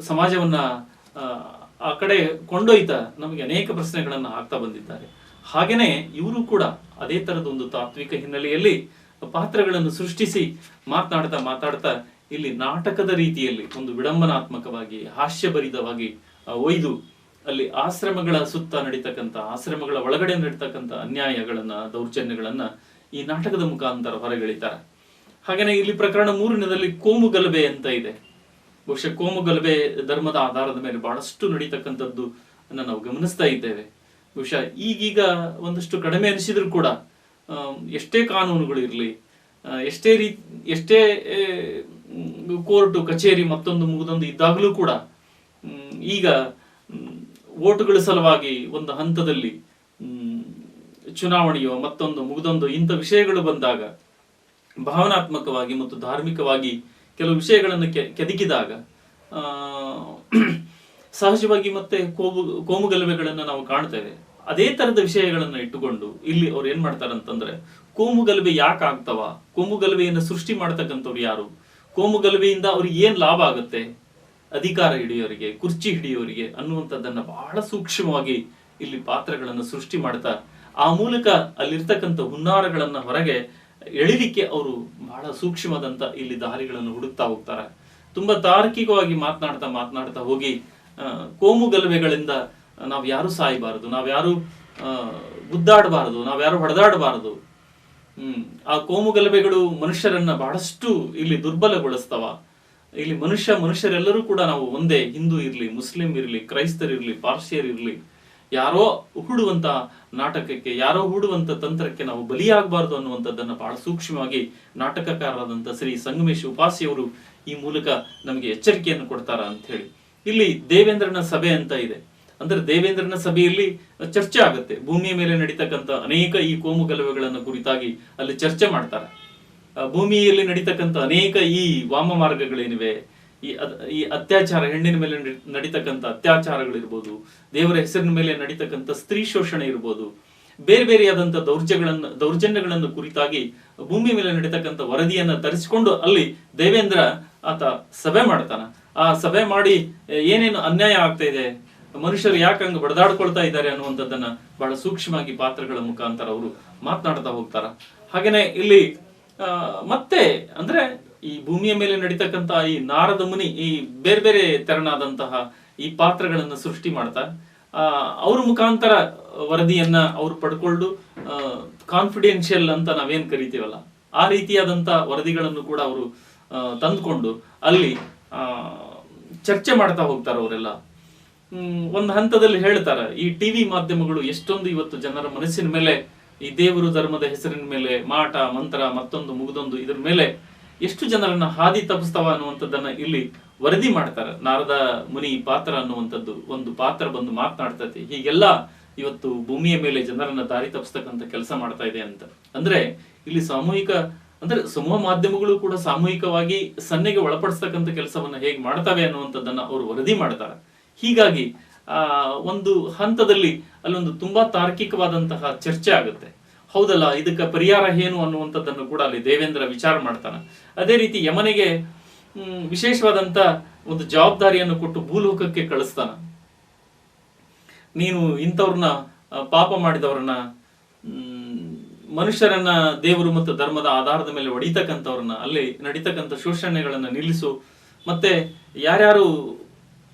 ಸಮಾಜವನ್ನ ಆ, ಕಡೆ ಕೊಂಡೊಯ್ತಾ ನಮಗೆ ಅನೇಕ ಪ್ರಶ್ನೆಗಳನ್ನು ಹಾಕ್ತಾ ಬಂದಿದ್ದಾರೆ. ಹಾಗೇನೆ ಇವರು ಕೂಡ ಅದೇ ತರದ ಒಂದು ತಾತ್ವಿಕ ಹಿನ್ನೆಲೆಯಲ್ಲಿ ಪಾತ್ರಗಳನ್ನು ಸೃಷ್ಟಿಸಿ ಮಾತನಾಡ್ತಾ ಮಾತಾಡ್ತಾ ಇಲ್ಲಿ ನಾಟಕದ ರೀತಿಯಲ್ಲಿ ಒಂದು ವಿಡಂಬನಾತ್ಮಕವಾಗಿ ಹಾಸ್ಯಭರಿತವಾಗಿ ಒಯ್ದು ಅಲ್ಲಿ ಆಶ್ರಮಗಳ ಸುತ್ತ ನಡೀತಕ್ಕಂಥ ಆಶ್ರಮಗಳ ಒಳಗಡೆ ನಡೀತಕ್ಕಂಥ ಅನ್ಯಾಯಗಳನ್ನ ದೌರ್ಜನ್ಯಗಳನ್ನ ಈ ನಾಟಕದ ಮುಖಾಂತರ ಹೊರಗೆಳಿತಾರೆ. ಹಾಗೇನೆ ಇಲ್ಲಿ ಪ್ರಕರಣ ಮೂರನೇದಲ್ಲಿ ಕೋಮು ಗಲಭೆ ಅಂತ ಇದೆ. ಬಹುಶಃ ಕೋಮು ಗಲಭೆ ಧರ್ಮದ ಆಧಾರದ ಮೇಲೆ ಬಹಳಷ್ಟು ನಡೀತಕ್ಕಂಥದ್ದು ನಾವು ಗಮನಿಸ್ತಾ ಇದ್ದೇವೆ. ಬಹುಶಃ ಈಗೀಗ ಒಂದಷ್ಟು ಕಡಿಮೆ ಅನಿಸಿದ್ರು ಕೂಡ ಎಷ್ಟೇ ಕಾನೂನುಗಳು ಇರಲಿ ಎಷ್ಟೇ ರೀ, ಎಷ್ಟೇ ಕೋರ್ಟು, ಕಚೇರಿ ಮತ್ತೊಂದು ಮುಗಿದೊಂದು ಇದ್ದಾಗಲೂ ಕೂಡ ಈಗ ಓಟುಗಳ ಸಲುವಾಗಿ ಒಂದು ಹಂತದಲ್ಲಿ ಚುನಾವಣೆಯೋ ಮತ್ತೊಂದು ಮುಗಿದೊಂದು ಇಂಥ ವಿಷಯಗಳು ಬಂದಾಗ ಭಾವನಾತ್ಮಕವಾಗಿ ಮತ್ತು ಧಾರ್ಮಿಕವಾಗಿ ಕೆಲವು ವಿಷಯಗಳನ್ನು ಕೆದಕಿದಾಗ ಸಹಜವಾಗಿ ಮತ್ತೆ ಕೋಮು ಕೋಮು ಗಲಭೆಗಳನ್ನ ನಾವು ಕಾಣ್ತೇವೆ ಅದೇ ತರದ ವಿಷಯಗಳನ್ನು ಇಟ್ಟುಕೊಂಡು ಇಲ್ಲಿ ಅವ್ರು ಏನ್ ಮಾಡ್ತಾರಂತಂದ್ರೆ ಕೋಮು ಗಲಭೆ ಯಾಕೆ ಆಗ್ತವ? ಕೋಮು ಗಲಭೆಯನ್ನು ಸೃಷ್ಟಿ ಮಾಡ್ತಕ್ಕಂಥವ್ರು ಯಾರು? ಕೋಮುಗಲಭೆಯಿಂದ ಅವ್ರಿಗೆ ಏನ್ ಲಾಭ ಆಗುತ್ತೆ? ಅಧಿಕಾರ ಹಿಡಿಯೋರಿಗೆ, ಕುರ್ಚಿ ಹಿಡಿಯೋರಿಗೆ ಅನ್ನುವಂಥದ್ದನ್ನ ಬಹಳ ಸೂಕ್ಷ್ಮವಾಗಿ ಇಲ್ಲಿ ಪಾತ್ರಗಳನ್ನು ಸೃಷ್ಟಿ ಮಾಡ್ತಾ, ಆ ಮೂಲಕ ಅಲ್ಲಿರ್ತಕ್ಕಂಥ ಹುನ್ನಾರಗಳನ್ನ ಹೊರಗೆ ಎಳಿಲಿಕ್ಕೆ ಅವರು ಬಹಳ ಸೂಕ್ಷ್ಮದಂತ ಇಲ್ಲಿ ದಾರಿಗಳನ್ನು ಹುಡುಕ್ತಾ ಹೋಗ್ತಾರೆ. ತುಂಬಾ ತಾರ್ಕಿಕವಾಗಿ ಮಾತನಾಡ್ತಾ ಮಾತನಾಡ್ತಾ ಹೋಗಿ ಕೋಮು ಗಲಭೆಗಳಿಂದ ನಾವ್ ಯಾರು ಸಾಯಬಾರದು ನಾವ್ಯಾರು ಗುದ್ದಾಡಬಾರದು ನಾವ್ಯಾರು ಹೊಡೆದಾಡಬಾರದು. ಹ್ಮ್, ಆ ಕೋಮು ಗಲಭೆಗಳು ಮನುಷ್ಯರನ್ನ ಬಹಳಷ್ಟು ಇಲ್ಲಿ ದುರ್ಬಲಗೊಳಿಸ್ತವ. ಇಲ್ಲಿ ಮನುಷ್ಯ ಮನುಷ್ಯರೆಲ್ಲರೂ ಕೂಡ ನಾವು ಒಂದೇ, ಹಿಂದೂ ಇರಲಿ, ಮುಸ್ಲಿಂ ಇರ್ಲಿ, ಕ್ರೈಸ್ತರಿರ್ಲಿ, ಪಾರ್ಸಿಯರಿರ್ಲಿ ಯಾರೋ ಹೂಡುವಂತ ನಾಟಕಕ್ಕೆ, ಯಾರೋ ಹೂಡುವಂತ ತಂತ್ರಕ್ಕೆ ನಾವು ಬಲಿಯಾಗಬಾರದು ಅನ್ನುವಂಥದ್ದನ್ನ ಬಹಳ ಸೂಕ್ಷ್ಮವಾಗಿ ನಾಟಕಕಾರರಾದಂಥ ಶ್ರೀ ಸಂಗಮೇಶ್ ಉಪಾಸಿಯವರು ಈ ಮೂಲಕ ನಮಗೆ ಎಚ್ಚರಿಕೆಯನ್ನು ಕೊಡ್ತಾರ ಅಂತ ಹೇಳಿ. ಇಲ್ಲಿ ದೇವೇಂದ್ರನ ಸಭೆ ಅಂತ ಇದೆ. ಅಂದ್ರೆ ದೇವೇಂದ್ರನ ಸಭೆಯಲ್ಲಿ ಚರ್ಚೆ ಆಗುತ್ತೆ. ಭೂಮಿಯ ಮೇಲೆ ನಡೀತಕ್ಕಂಥ ಅನೇಕ ಈ ಕೋಮು ಗಲಭೆಗಳನ್ನು ಕುರಿತಾಗಿ ಅಲ್ಲಿ ಚರ್ಚೆ ಮಾಡ್ತಾರೆ. ಭೂಮಿಯಲ್ಲಿ ನಡೀತಕ್ಕಂಥ ಅನೇಕ ಈ ವಾಮ ಮಾರ್ಗಗಳೇನಿವೆ ಈ ಈ ಅತ್ಯಾಚಾರ, ಹೆಣ್ಣಿನ ಮೇಲೆ ನಡಿ- ನಡೀತಕ್ಕಂಥ ಅತ್ಯಾಚಾರಗಳಿರ್ಬೋದು, ದೇವರ ಹೆಸರಿನ ಮೇಲೆ ನಡೀತಕ್ಕಂಥ ಸ್ತ್ರೀ ಶೋಷಣೆ ಇರ್ಬೋದು, ಬೇರೆ ಬೇರೆಯಾದಂಥ ದೌರ್ಜಗಳನ್ನು, ದೌರ್ಜನ್ಯಗಳನ್ನು ಕುರಿತಾಗಿ ಭೂಮಿ ಮೇಲೆ ನಡೀತಕ್ಕಂಥ ವರದಿಯನ್ನ ತರಿಸಿಕೊಂಡು ಅಲ್ಲಿ ದೇವೇಂದ್ರ ಆತ ಸಭೆ ಮಾಡ್ತಾನ. ಆ ಸಭೆ ಮಾಡಿ ಏನೇನು ಅನ್ಯಾಯ ಆಗ್ತಾ ಇದೆ? ಮನುಷ್ಯರು ಯಾಕೆ ಹಂಗ ಬಡದಾಡ್ಕೊಳ್ತಾ ಇದ್ದಾರೆ? ಅನ್ನುವಂಥದ್ದನ್ನ ಬಹಳ ಸೂಕ್ಷ್ಮವಾಗಿ ಪಾತ್ರಗಳ ಮುಖಾಂತರ ಅವರು ಮಾತನಾಡ್ತಾ ಹೋಗ್ತಾರ. ಹಾಗೇನೆ ಇಲ್ಲಿ ಮತ್ತೆ ಅಂದ್ರೆ ಈ ಭೂಮಿಯ ಮೇಲೆ ನಡೀತಕ್ಕಂತಹ ಈ ನಾರದ ಮುನಿ ಈ ಬೇರೆ ಬೇರೆ ತೆರನಾದಂತಹ ಈ ಪಾತ್ರಗಳನ್ನು ಸೃಷ್ಟಿ ಮಾಡ್ತಾ ಆ, ಅವ್ರ ಮುಖಾಂತರ ವರದಿಯನ್ನ ಅವ್ರು ಪಡ್ಕೊಂಡು ಕಾನ್ಫಿಡೆನ್ಷಿಯಲ್ ಅಂತ ನಾವೇನ್ ಕರಿತೀವಲ್ಲ ಆ ರೀತಿಯಾದಂತಹ ವರದಿಗಳನ್ನು ಕೂಡ ಅವರು ತಂದ್ಕೊಂಡು ಅಲ್ಲಿ ಚರ್ಚೆ ಮಾಡ್ತಾ ಹೋಗ್ತಾರೆ ಅವರೆಲ್ಲ. ಒಂದು ಹಂತದಲ್ಲಿ ಹೇಳ್ತಾರ ಈ ಟಿವಿ ಮಾಧ್ಯಮಗಳು ಎಷ್ಟೊಂದು ಇವತ್ತು ಜನರ ಮನಸ್ಸಿನ ಮೇಲೆ ಈ ದೇವರು ಧರ್ಮದ ಹೆಸರಿನ ಮೇಲೆ ಮಾಟ ಮಂತ್ರ ಮತ್ತೊಂದು ಮುಗಿದೊಂದು ಇದ್ರ ಮೇಲೆ ಎಷ್ಟು ಜನರನ್ನ ಹಾದಿ ತಪ್ಪಿಸ್ತಾವ ಅನ್ನುವಂಥದ್ದನ್ನ ಇಲ್ಲಿ ವರದಿ ಮಾಡ್ತಾರೆ. ನಾರದ ಮುನಿ ಪಾತ್ರ ಅನ್ನುವಂಥದ್ದು ಒಂದು ಪಾತ್ರ ಬಂದು ಮಾತನಾಡ್ತೈತಿ. ಹೀಗೆಲ್ಲ ಇವತ್ತು ಭೂಮಿಯ ಮೇಲೆ ಜನರನ್ನ ದಾರಿ ತಪ್ಪಿಸ್ತಕ್ಕಂಥ ಕೆಲಸ ಮಾಡ್ತಾ ಇದೆ ಅಂತ. ಅಂದ್ರೆ ಇಲ್ಲಿ ಸಾಮೂಹಿಕ, ಅಂದ್ರೆ ಸಮೂಹ ಮಾಧ್ಯಮಗಳು ಕೂಡ ಸಾಮೂಹಿಕವಾಗಿ ಸನ್ನೆಗೆ ಒಳಪಡಿಸ್ತಕ್ಕಂಥ ಕೆಲಸವನ್ನ ಹೇಗೆ ಮಾಡ್ತವೆ ಅನ್ನುವಂಥದ್ದನ್ನ ಅವರು ವರದಿ ಮಾಡ್ತಾರೆ. ಹೀಗಾಗಿ, ಆ, ಒಂದು ಹಂತದಲ್ಲಿ ಅಲ್ಲೊಂದು ತುಂಬಾ ತಾರ್ಕಿಕವಾದಂತಹ ಚರ್ಚೆ ಆಗುತ್ತೆ. ಹೌದಲ್ಲ, ಇದಕ್ಕೆ ಪರಿಹಾರ ಏನು ಅನ್ನುವಂಥದ್ದನ್ನು ಕೂಡ ಅಲ್ಲಿ ದೇವೇಂದ್ರ ವಿಚಾರ ಮಾಡ್ತಾನೆ. ಅದೇ ರೀತಿ ಯಮನಿಗೆ ವಿಶೇಷವಾದಂಥ ಒಂದು ಜವಾಬ್ದಾರಿಯನ್ನು ಕೊಟ್ಟು ಭೂಲೋಕಕ್ಕೆ ಕಳಿಸ್ತಾನ. ನೀನು ಇಂಥವ್ರನ್ನ ಪಾಪ ಮಾಡಿದವ್ರನ್ನ ಮನುಷ್ಯರನ್ನ ದೇವರು ಮತ್ತು ಧರ್ಮದ ಆಧಾರದ ಮೇಲೆ ಹೊಡಿತಕ್ಕಂಥವ್ರನ್ನ, ಅಲ್ಲಿ ನಡೀತಕ್ಕಂಥ ಶೋಷಣೆಗಳನ್ನು ನಿಲ್ಲಿಸು. ಮತ್ತೆ ಯಾರ್ಯಾರು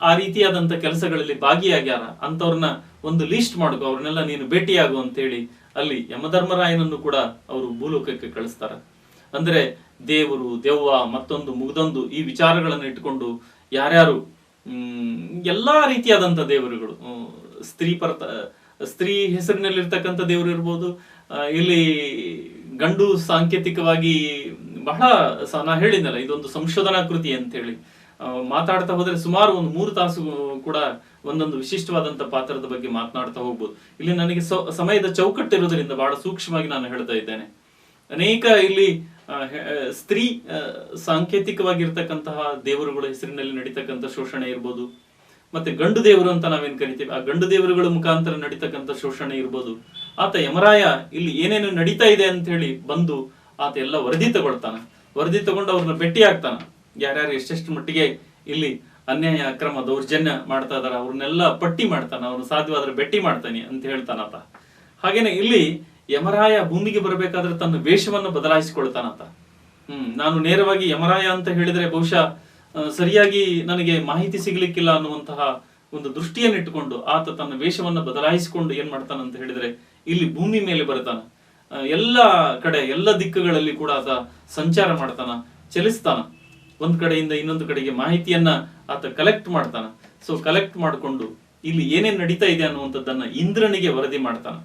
ಆ ರೀತಿಯಾದಂಥ ಕೆಲಸಗಳಲ್ಲಿ ಭಾಗಿಯಾಗ್ಯಾರ, ಅಂಥವ್ರನ್ನ ಒಂದು ಲಿಸ್ಟ್ ಮಾಡ್ಕೊ, ಅವ್ರನ್ನೆಲ್ಲ ನೀನು ಭೇಟಿಯಾಗು ಅಂತೇಳಿ ಅಲ್ಲಿ ಯಮಧರ್ಮರಾಯನನ್ನು ಕೂಡ ಅವರು ಭೂಲೋಕಕ್ಕೆ ಕಳಿಸ್ತಾರೆ. ಅಂದರೆ ದೇವರು, ದೆವ್ವ, ಮತ್ತೊಂದು, ಮುಗ್ದೊಂದು ಈ ವಿಚಾರಗಳನ್ನು ಇಟ್ಕೊಂಡು ಯಾರ್ಯಾರು ಎಲ್ಲ ರೀತಿಯಾದಂಥ ದೇವರುಗಳು ಸ್ತ್ರೀ ಪರತ, ಸ್ತ್ರೀ ಹೆಸರಿನಲ್ಲಿರ್ತಕ್ಕಂಥ ದೇವರು ಇರ್ಬೋದು ಇಲ್ಲಿ ಗಂಡು ಸಾಂಕೇತಿಕವಾಗಿ ಬಹಳ ನಾ ಹೇಳಿದ್ನಲ್ಲ, ಇದೊಂದು ಸಂಶೋಧನಾ ಕೃತಿ ಅಂತ ಹೇಳಿ ಮಾತಾಡ್ತಾ ಹೋದ್ರೆ ಸುಮಾರು ಒಂದು ಮೂರು ತಾಸು ಕೂಡ ಒಂದೊಂದು ವಿಶಿಷ್ಟವಾದಂತ ಪಾತ್ರದ ಬಗ್ಗೆ ಮಾತನಾಡ್ತಾ ಹೋಗ್ಬೋದು. ಇಲ್ಲಿ ನನಗೆ ಸಮಯದ ಚೌಕಟ್ಟು ಇರೋದ್ರಿಂದ ಬಹಳ ಸೂಕ್ಷ್ಮವಾಗಿ ನಾನು ಹೇಳ್ತಾ ಇದ್ದೇನೆ. ಅನೇಕ ಇಲ್ಲಿ ಸ್ತ್ರೀ ಸಾಂಕೇತಿಕವಾಗಿರ್ತಕ್ಕಂತಹ ದೇವರುಗಳ ಹೆಸರಿನಲ್ಲಿ ನಡೀತಕ್ಕಂಥ ಶೋಷಣೆ ಇರ್ಬೋದು. ಮತ್ತೆ ಗಂಡು ದೇವರು ಅಂತ ನಾವೇನ್ ಕರಿತೀವಿ? ಆ ಗಂಡು ದೇವರುಗಳ ಮುಖಾಂತರ ನಡೀತಕ್ಕಂಥ ಶೋಷಣೆ ಇರ್ಬೋದು. ಆತ ಯಮರಾಯ, ಇಲ್ಲಿ ಏನೇನು ನಡೀತಾ ಇದೆ ಅಂತ ಹೇಳಿ ಬಂದು ಆತ ಎಲ್ಲ ವರದಿ ತಗೊಳ್ತಾನ. ವರದಿ ತಗೊಂಡು ಅವ್ರನ್ನ ಭೇಟಿ ಆಗ್ತಾನ ಯಾರ್ಯಾರು ಎಷ್ಟೆಷ್ಟು ಮಟ್ಟಿಗೆ ಇಲ್ಲಿ ಅನ್ಯಾಯ, ಅಕ್ರಮ, ದೌರ್ಜನ್ಯ ಮಾಡ್ತಾ ಇದಾರೆ, ಅವ್ರನ್ನೆಲ್ಲ ಪಟ್ಟಿ ಮಾಡ್ತಾನೆ, ಅವ್ರನ್ನ ಸಾಧ್ಯವಾದ್ರೆ ಬೆಟ್ಟಿ ಮಾಡ್ತಾನೆ ಅಂತ ಹೇಳ್ತಾನಪ್ಪ. ಹಾಗೇನೆ ಇಲ್ಲಿ ಯಮರಾಯ ಭೂಮಿಗೆ ಬರಬೇಕಾದ್ರೆ ತನ್ನ ವೇಷವನ್ನು ಬದಲಾಯಿಸಿಕೊಳ್ತಾನಂತ ಹ್ಮ್, ನಾನು ನೇರವಾಗಿ ಯಮರಾಯ ಅಂತ ಹೇಳಿದ್ರೆ ಬಹುಶಃ ಸರಿಯಾಗಿ ನನಗೆ ಮಾಹಿತಿ ಸಿಗ್ಲಿಕ್ಕಿಲ್ಲ ಅನ್ನುವಂತಹ ಒಂದು ದೃಷ್ಟಿಯನ್ನು ಇಟ್ಟುಕೊಂಡು ಆತ ತನ್ನ ವೇಷವನ್ನ ಬದಲಾಯಿಸಿಕೊಂಡು ಏನ್ ಮಾಡ್ತಾನಂತ ಹೇಳಿದ್ರೆ ಇಲ್ಲಿ ಭೂಮಿ ಮೇಲೆ ಬರ್ತಾನ. ಎಲ್ಲ ಕಡೆ, ಎಲ್ಲ ದಿಕ್ಕುಗಳಲ್ಲಿ ಕೂಡ ಆತ ಸಂಚಾರ ಮಾಡ್ತಾನ, ಚಲಿಸ್ತಾನ. ಒಂದ್ ಕಡೆಯಿಂದ ಇನ್ನೊಂದು ಕಡೆಗೆ ಮಾಹಿತಿಯನ್ನ ಆತ ಕಲೆಕ್ಟ್ ಮಾಡ್ತಾನ. ಸೊ ಕಲೆಕ್ಟ್ ಮಾಡಿಕೊಂಡು ಇಲ್ಲಿ ಏನೇನು ನಡೀತಾ ಇದೆ ಅನ್ನುವಂಥದ್ದನ್ನ ಇಂದ್ರನಿಗೆ ವರದಿ ಮಾಡ್ತಾನ.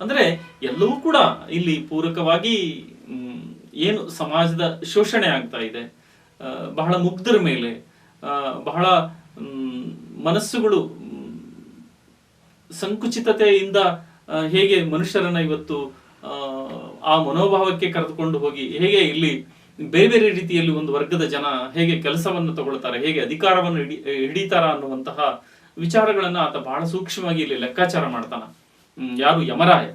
ಅಂದ್ರೆ ಎಲ್ಲವೂ ಕೂಡ ಇಲ್ಲಿ ಪೂರಕವಾಗಿ ಏನು ಸಮಾಜದ ಶೋಷಣೆ ಆಗ್ತಾ ಇದೆ. ಬಹಳ ಮುಗ್ಧರ ಮೇಲೆ ಬಹಳ ಮನಸ್ಸುಗಳು, ಸಂಕುಚಿತತೆಯಿಂದ ಹೇಗೆ ಮನುಷ್ಯರನ್ನ ಇವತ್ತು ಆ ಮನೋಭಾವಕ್ಕೆ ಕರೆದುಕೊಂಡು ಹೋಗಿ ಹೇಗೆ ಇಲ್ಲಿ ಬೇರೆ ಬೇರೆ ರೀತಿಯಲ್ಲಿ ಒಂದು ವರ್ಗದ ಜನ ಹೇಗೆ ಕೆಲಸವನ್ನು ತಗೊಳ್ತಾರೆ, ಹೇಗೆ ಅಧಿಕಾರವನ್ನು ಹಿಡಿ, ಹಿಡಿತಾರ ಅನ್ನುವಂತಹ ವಿಚಾರಗಳನ್ನ ಆತ ಬಹಳ ಸೂಕ್ಷ್ಮವಾಗಿ ಇಲ್ಲಿ ಲೆಕ್ಕಾಚಾರ ಮಾಡ್ತಾನ. ಯಾರು ಯಮರಾಯ?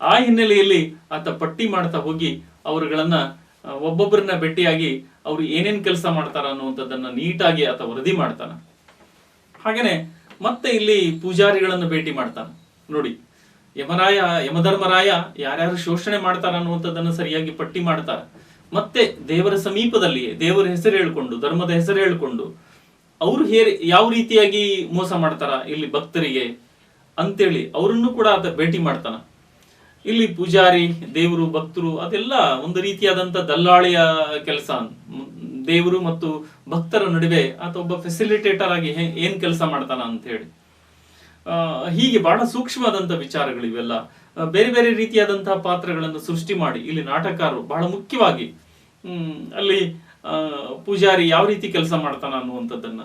ಆ ಹಿನ್ನೆಲೆಯಲ್ಲಿ ಆತ ಪಟ್ಟಿ ಮಾಡ್ತಾ ಹೋಗಿ ಅವರುಗಳನ್ನ ಒಬ್ಬೊಬ್ಬರನ್ನ ಭೇಟಿಯಾಗಿ ಅವ್ರು ಏನೇನ್ ಕೆಲಸ ಮಾಡ್ತಾರ ಅನ್ನುವಂಥದ್ದನ್ನ ನೀಟಾಗಿ ಆತ ವರದಿ ಮಾಡ್ತಾನ. ಹಾಗೇನೆ ಮತ್ತೆ ಇಲ್ಲಿ ಪೂಜಾರಿಗಳನ್ನು ಭೇಟಿ ಮಾಡ್ತಾನೆ. ನೋಡಿ, ಯಮರಾಯ, ಯಮಧರ್ಮರಾಯ ಯಾರ್ಯಾರು ಶೋಷಣೆ ಮಾಡ್ತಾರ ಅನ್ನುವಂಥದ್ದನ್ನ ಸರಿಯಾಗಿ ಪಟ್ಟಿ ಮಾಡ್ತಾರ. ಮತ್ತೆ ದೇವರ ಸಮೀಪದಲ್ಲಿ ದೇವರ ಹೆಸರು ಹೇಳ್ಕೊಂಡು ಧರ್ಮದ ಹೆಸರು ಹೇಳಿಕೊಂಡು ಅವರು ಹೇರಿ ಯಾವ ರೀತಿಯಾಗಿ ಮೋಸ ಮಾಡ್ತಾರ ಇಲ್ಲಿ ಭಕ್ತರಿಗೆ ಅಂತೇಳಿ ಅವರನ್ನು ಕೂಡ ಆತ ಭೇಟಿ ಮಾಡ್ತಾನ. ಇಲ್ಲಿ ಪೂಜಾರಿ ದೇವರು ಭಕ್ತರು ಅದೆಲ್ಲ ಒಂದು ರೀತಿಯಾದಂತ ದಲ್ಲಾಳಿಯ ಕೆಲಸ. ದೇವರು ಮತ್ತು ಭಕ್ತರ ನಡುವೆ ಆತ ಒಬ್ಬ ಫೆಸಿಲಿಟೇಟರ್ ಆಗಿ ಏನ್ ಕೆಲಸ ಮಾಡ್ತಾನ ಅಂತ ಹೇಳಿ. ಹೀಗೆ ಬಹಳ ಸೂಕ್ಷ್ಮವಾದಂತ ವಿಚಾರಗಳು ಇವೆಲ್ಲ ಆ, ಬೇರೆ ಬೇರೆ ರೀತಿಯಾದಂತಹ ಪಾತ್ರಗಳನ್ನು ಸೃಷ್ಟಿ ಮಾಡಿ. ಇಲ್ಲಿ ನಾಟಕರು ಬಹಳ ಮುಖ್ಯವಾಗಿ ಅಲ್ಲಿ ಪೂಜಾರಿ ಯಾವ ರೀತಿ ಕೆಲಸ ಮಾಡ್ತಾನ ಅನ್ನುವಂಥದ್ದನ್ನ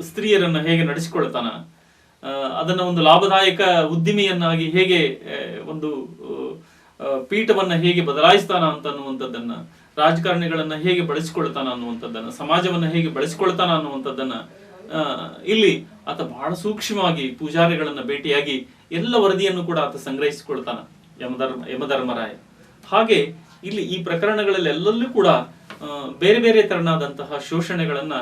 ಸ್ತ್ರೀಯರನ್ನು ಹೇಗೆ ನಡೆಸಿಕೊಳ್ತಾನ ಅದನ್ನ ಒಂದು ಲಾಭದಾಯಕ ಉದ್ದಿಮೆಯನ್ನಾಗಿ ಹೇಗೆ ಒಂದು ಪೀಠವನ್ನ ಹೇಗೆ ಬದಲಾಯಿಸ್ತಾನ ಅಂತ ಅನ್ನುವಂಥದ್ದನ್ನ, ರಾಜಕಾರಣಿಗಳನ್ನ ಹೇಗೆ ಬಳಸಿಕೊಳ್ತಾನ ಅನ್ನುವಂಥದ್ದನ್ನ, ಸಮಾಜವನ್ನ ಹೇಗೆ ಬಳಸಿಕೊಳ್ತಾನ ಅನ್ನುವಂಥದ್ದನ್ನ ಇಲ್ಲಿ ಆತ ಬಹಳ ಸೂಕ್ಷ್ಮವಾಗಿ ಪೂಜಾರಿಗಳನ್ನ ಭೇಟಿಯಾಗಿ ಎಲ್ಲ ವರದಿಯನ್ನು ಕೂಡ ಆತ ಸಂಗ್ರಹಿಸಿಕೊಳ್ತಾನ ಯಮಧರ್ಮ, ಯಮಧರ್ಮರಾಯ. ಹಾಗೆ ಇಲ್ಲಿ ಈ ಪ್ರಕರಣಗಳಲ್ಲಿ ಎಲ್ಲಲ್ಲೂ ಕೂಡ ಬೇರೆ ಬೇರೆ ತರನಾದಂತಹ ಶೋಷಣೆಗಳನ್ನ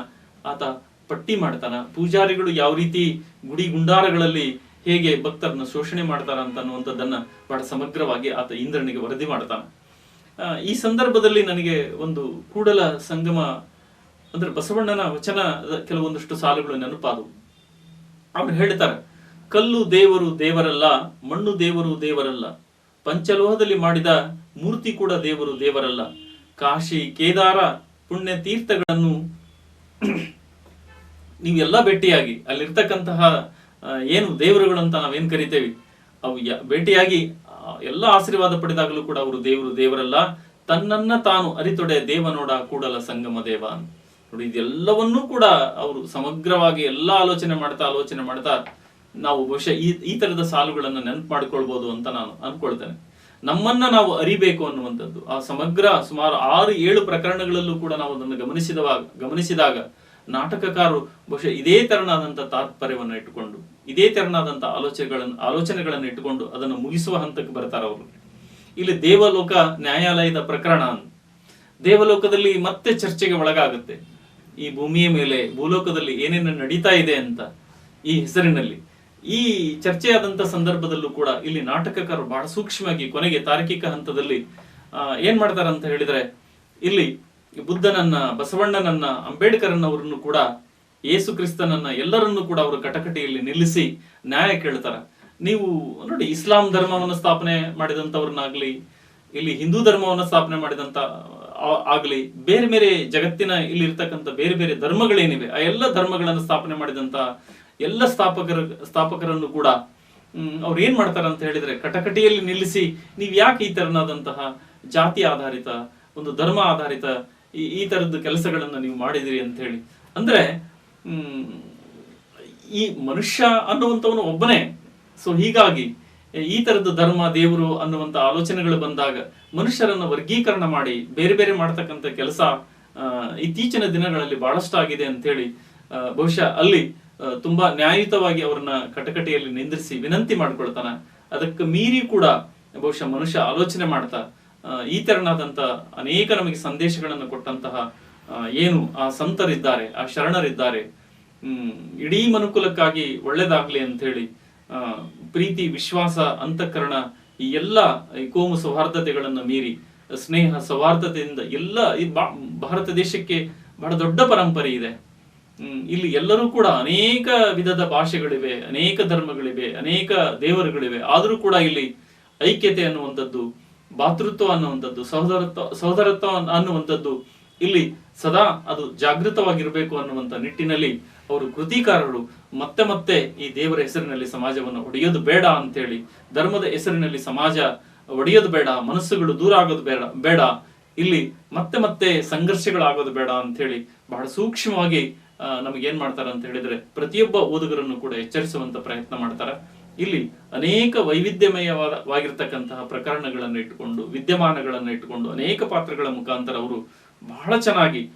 ಆತ ಪಟ್ಟಿ ಮಾಡ್ತಾನ. ಪೂಜಾರಿಗಳು ಯಾವ ರೀತಿ ಗುಡಿ ಗುಂಡಾರಗಳಲ್ಲಿ ಹೇಗೆ ಭಕ್ತರನ್ನ ಶೋಷಣೆ ಮಾಡ್ತಾರ ಅಂತ ಅನ್ನುವಂಥದ್ದನ್ನ ಬಹಳ ಸಮಗ್ರವಾಗಿ ಆತ ಇಂದ್ರನಿಗೆ ವರದಿ ಮಾಡ್ತಾನ. ಈ ಸಂದರ್ಭದಲ್ಲಿ ನನಗೆ ಒಂದು ಕೂಡಲ ಸಂಗಮ ಅಂದ್ರೆ ಬಸವಣ್ಣನ ವಚನ ಕೆಲವೊಂದಷ್ಟು ಸಾಲುಗಳು ನೆನಪಾದವು ಅವ್ರು ಹೇಳ್ತಾರೆ ಕಲ್ಲು ದೇವರು ದೇವರಲ್ಲ, ಮಣ್ಣು ದೇವರು ದೇವರಲ್ಲ, ಪಂಚಲೋಹದಲ್ಲಿ ಮಾಡಿದ ಮೂರ್ತಿ ಕೂಡ ದೇವರು ದೇವರಲ್ಲ, ಕಾಶಿ, ಕೇದಾರ, ಪುಣ್ಯ ತೀರ್ಥಗಳನ್ನು ನೀವೆಲ್ಲ ಭೇಟಿಯಾಗಿ, ಅಲ್ಲಿರ್ತಕ್ಕಂತಹ ಏನು ದೇವರುಗಳು ಅಂತ ನಾವೇನ್ ಕರಿತೇವೆ ಅವು ಭೇಟಿಯಾಗಿ ಎಲ್ಲ ಆಶೀರ್ವಾದ ಪಡೆದಾಗಲೂ ಕೂಡ ಅವರು ದೇವರು ದೇವರಲ್ಲ, ತನ್ನನ್ನ ತಾನು ಅರಿತೊಡೆ ದೇವ ನೋಡ ಕೂಡಲ ಸಂಗಮ ದೇವ. ನೋಡಿ, ಇದೆಲ್ಲವನ್ನೂ ಕೂಡ ಅವರು ಸಮಗ್ರವಾಗಿ ಎಲ್ಲಾ ಆಲೋಚನೆ ಮಾಡ್ತಾ ಆಲೋಚನೆ ಮಾಡ್ತಾ ನಾವು ಬಹುಶಃ ಈ ಈ ತರದ ಸಾಲುಗಳನ್ನ ನೆನಪು ಮಾಡ್ಕೊಳ್ಬಹುದು ಅಂತ ನಾನು ಅನ್ಕೊಳ್ತೇನೆ. ನಮ್ಮನ್ನ ನಾವು ಅರಿಬೇಕು ಅನ್ನುವಂಥದ್ದು. ಆ ಸಮಗ್ರ ಸುಮಾರು ಆರು, ಏಳು ಪ್ರಕರಣಗಳಲ್ಲೂ ಕೂಡ ನಾವು ಅದನ್ನು ಗಮನಿಸಿದವಾಗ ಗಮನಿಸಿದಾಗ ನಾಟಕಕಾರರು ಬಹುಶಃ ಇದೇ ತರನಾದಂಥ ತಾತ್ಪರ್ಯವನ್ನು ಇಟ್ಟುಕೊಂಡು, ಇದೇ ತರನಾದಂಥ ಆಲೋಚನೆಗಳನ್ನು ಆಲೋಚನೆಗಳನ್ನು ಇಟ್ಟುಕೊಂಡು ಅದನ್ನು ಮುಗಿಸುವ ಹಂತಕ್ಕೆ ಬರ್ತಾರೆ ಅವರು. ಇಲ್ಲಿ ದೇವಲೋಕ ನ್ಯಾಯಾಲಯದ ಪ್ರಕರಣ. ದೇವಲೋಕದಲ್ಲಿ ಮತ್ತೆ ಚರ್ಚೆಗೆ ಒಳಗಾಗುತ್ತೆ. ಈ ಭೂಮಿಯ ಮೇಲೆ, ಭೂಲೋಕದಲ್ಲಿ ಏನೇನು ನಡೀತಾ ಇದೆ ಅಂತ ಈ ಹೆಸರಿನಲ್ಲಿ. ಈ ಚರ್ಚೆಯಾದಂತ ಸಂದರ್ಭದಲ್ಲೂ ಕೂಡ ಇಲ್ಲಿ ನಾಟಕಕಾರರು ಬಹಳ ಸೂಕ್ಷ್ಮವಾಗಿ ಕೊನೆಗೆ ತಾರ್ಕಿಕ ಹಂತದಲ್ಲಿ ಏನು ಮಾಡ್ತಾರೆ ಅಂತ ಹೇಳಿದ್ರೆ, ಇಲ್ಲಿ ಬುದ್ಧನನ್ನ, ಬಸವಣ್ಣನನ್ನ ಅಂಬೇಡ್ಕರ್ನವರನ್ನು ಕೂಡ ಯೇಸು ಕ್ರಿಸ್ತನನ್ನ ಎಲ್ಲರನ್ನೂ ಕೂಡ ಅವರು ಕಟಕಟೆಯಲ್ಲಿ ನಿಲ್ಲಿಸಿ ನ್ಯಾಯ ಕೇಳ್ತಾರ. ನೀವು ನೋಡಿ, ಇಸ್ಲಾಂ ಧರ್ಮವನ್ನು ಸ್ಥಾಪನೆ ಮಾಡಿದಂಥವ್ರನ್ನಾಗ್ಲಿ ಇಲ್ಲಿ ಹಿಂದೂ ಧರ್ಮವನ್ನು ಸ್ಥಾಪನೆ ಮಾಡಿದಂತ ಆಗ್ಲಿ, ಬೇರೆ ಬೇರೆ ಜಗತ್ತಿನ ಇಲ್ಲಿ ಇರ್ತಕ್ಕಂಥ ಬೇರೆ ಬೇರೆ ಧರ್ಮಗಳೇನಿವೆ, ಆ ಎಲ್ಲ ಧರ್ಮಗಳನ್ನು ಸ್ಥಾಪನೆ ಮಾಡಿದಂತ ಎಲ್ಲ ಸ್ಥಾಪಕರ, ಸ್ಥಾಪಕರನ್ನು ಕೂಡ ಅವ್ರು ಏನ್ ಮಾಡ್ತಾರೆ ಅಂತ ಹೇಳಿದ್ರೆ, ಕಟಕಟಿಯಲ್ಲಿ ನಿಲ್ಲಿಸಿ, ನೀವ್ ಯಾಕೆ ಈ ತರನಾದಂತಹ ಜಾತಿ ಆಧಾರಿತ, ಒಂದು ಧರ್ಮ ಆಧಾರಿತ ಈ ಈ ತರದ ಕೆಲಸಗಳನ್ನು ನೀವು ಮಾಡಿದಿರಿ ಅಂತ ಹೇಳಿ. ಅಂದ್ರೆ ಈ ಮನುಷ್ಯ ಅನ್ನುವಂಥವನು ಒಬ್ಬನೇ. ಸೊ ಹೀಗಾಗಿ ಈ ತರದ ಧರ್ಮ, ದೇವರು ಅನ್ನುವಂತ ಆಲೋಚನೆಗಳು ಬಂದಾಗ ಮನುಷ್ಯರನ್ನ ವರ್ಗೀಕರಣ ಮಾಡಿ ಬೇರೆ ಬೇರೆ ಮಾಡ್ತಕ್ಕಂಥ ಕೆಲಸ ಇತ್ತೀಚಿನ ದಿನಗಳಲ್ಲಿ ಬಹಳಷ್ಟು ಆಗಿದೆ ಅಂತ ಹೇಳಿ ಬಹುಶಃ ಅಲ್ಲಿ ತುಂಬಾ ನ್ಯಾಯಯುತವಾಗಿ ಅವರನ್ನ ಕಟಕಟೆಯಲ್ಲಿ ನಿಂದ್ರಿಸಿ ವಿನಂತಿ ಮಾಡ್ಕೊಳ್ತಾನ. ಅದಕ್ಕೆ ಮೀರಿ ಕೂಡ ಬಹುಶಃ ಮನುಷ್ಯ ಆಲೋಚನೆ ಮಾಡ್ತಾ ಈ ತೆರನಾದಂತ ಅನೇಕ ನಮಗೆ ಸಂದೇಶಗಳನ್ನು ಕೊಟ್ಟಂತಹ ಏನು ಆ ಸಂತರಿದ್ದಾರೆ, ಆ ಶರಣರಿದ್ದಾರೆ. ಹ್ಮ್, ಇಡೀ ಮನುಕುಲಕ್ಕಾಗಿ ಒಳ್ಳೇದಾಗ್ಲಿ ಅಂತ ಹೇಳಿ ಪ್ರೀತಿ, ವಿಶ್ವಾಸ, ಅಂತಃಕರಣ ಈ ಎಲ್ಲ ಈ ಕೋಮು ಸೌಹಾರ್ದತೆಗಳನ್ನು ಮೀರಿ, ಸ್ನೇಹ, ಸೌಹಾರ್ದತೆಯಿಂದ ಎಲ್ಲ ಈ ಭಾರತ ದೇಶಕ್ಕೆ ಬಹಳ ದೊಡ್ಡ ಪರಂಪರೆ ಇದೆ. ಇಲ್ಲಿ ಎಲ್ಲರೂ ಕೂಡ ಅನೇಕ ವಿಧದ ಭಾಷೆಗಳಿವೆ, ಅನೇಕ ಧರ್ಮಗಳಿವೆ, ಅನೇಕ ದೇವರುಗಳಿವೆ. ಆದರೂ ಕೂಡ ಇಲ್ಲಿ ಐಕ್ಯತೆ ಅನ್ನುವಂಥದ್ದು, ಭಾತೃತ್ವ ಅನ್ನುವಂಥದ್ದು, ಸಹೋದರತ್ವ ಸಹೋದರತ್ವ ಅನ್ನುವಂಥದ್ದು ಇಲ್ಲಿ ಸದಾ ಅದು ಜಾಗೃತವಾಗಿರಬೇಕು ಅನ್ನುವಂಥ ನಿಟ್ಟಿನಲ್ಲಿ ಅವರು ಕೃತಿಕಾರರು ಮತ್ತೆ ಮತ್ತೆ ಈ ದೇವರ ಹೆಸರಿನಲ್ಲಿ ಸಮಾಜವನ್ನು ಒಡೆಯೋದು ಬೇಡ ಅಂತೇಳಿ, ಧರ್ಮದ ಹೆಸರಿನಲ್ಲಿ ಸಮಾಜ ಒಡೆಯೋದು ಬೇಡ, ಮನಸ್ಸುಗಳು ದೂರ ಆಗೋದು ಬೇಡ ಬೇಡ, ಇಲ್ಲಿ ಮತ್ತೆ ಮತ್ತೆ ಸಂಘರ್ಷಗಳಾಗೋದು ಬೇಡ ಅಂತ ಹೇಳಿ ಬಹಳ ಸೂಕ್ಷ್ಮವಾಗಿ ನಮಗೆ ಏನ್ ಮಾಡ್ತಾರೆ ಅಂತ ಹೇಳಿದ್ರೆ ಪ್ರತಿಯೊಬ್ಬ ಓದುಗರನ್ನು ಕೂಡ ಎಚ್ಚರಿಸುವಂತ ಪ್ರಯತ್ನ ಮಾಡ್ತಾರೆ. ಇಲ್ಲಿ ಅನೇಕ ವೈವಿಧ್ಯಮಯವಾಗಿರ್ತಕ್ಕಂತಹ ಪ್ರಕರಣಗಳನ್ನು ಇಟ್ಟುಕೊಂಡು, ವಿದ್ಯಮಾನಗಳನ್ನು ಇಟ್ಟುಕೊಂಡು ಅನೇಕ ಪಾತ್ರಗಳ ಮುಖಾಂತರ ಅವರು ಬಹಳ ಚೆನ್ನಾಗಿ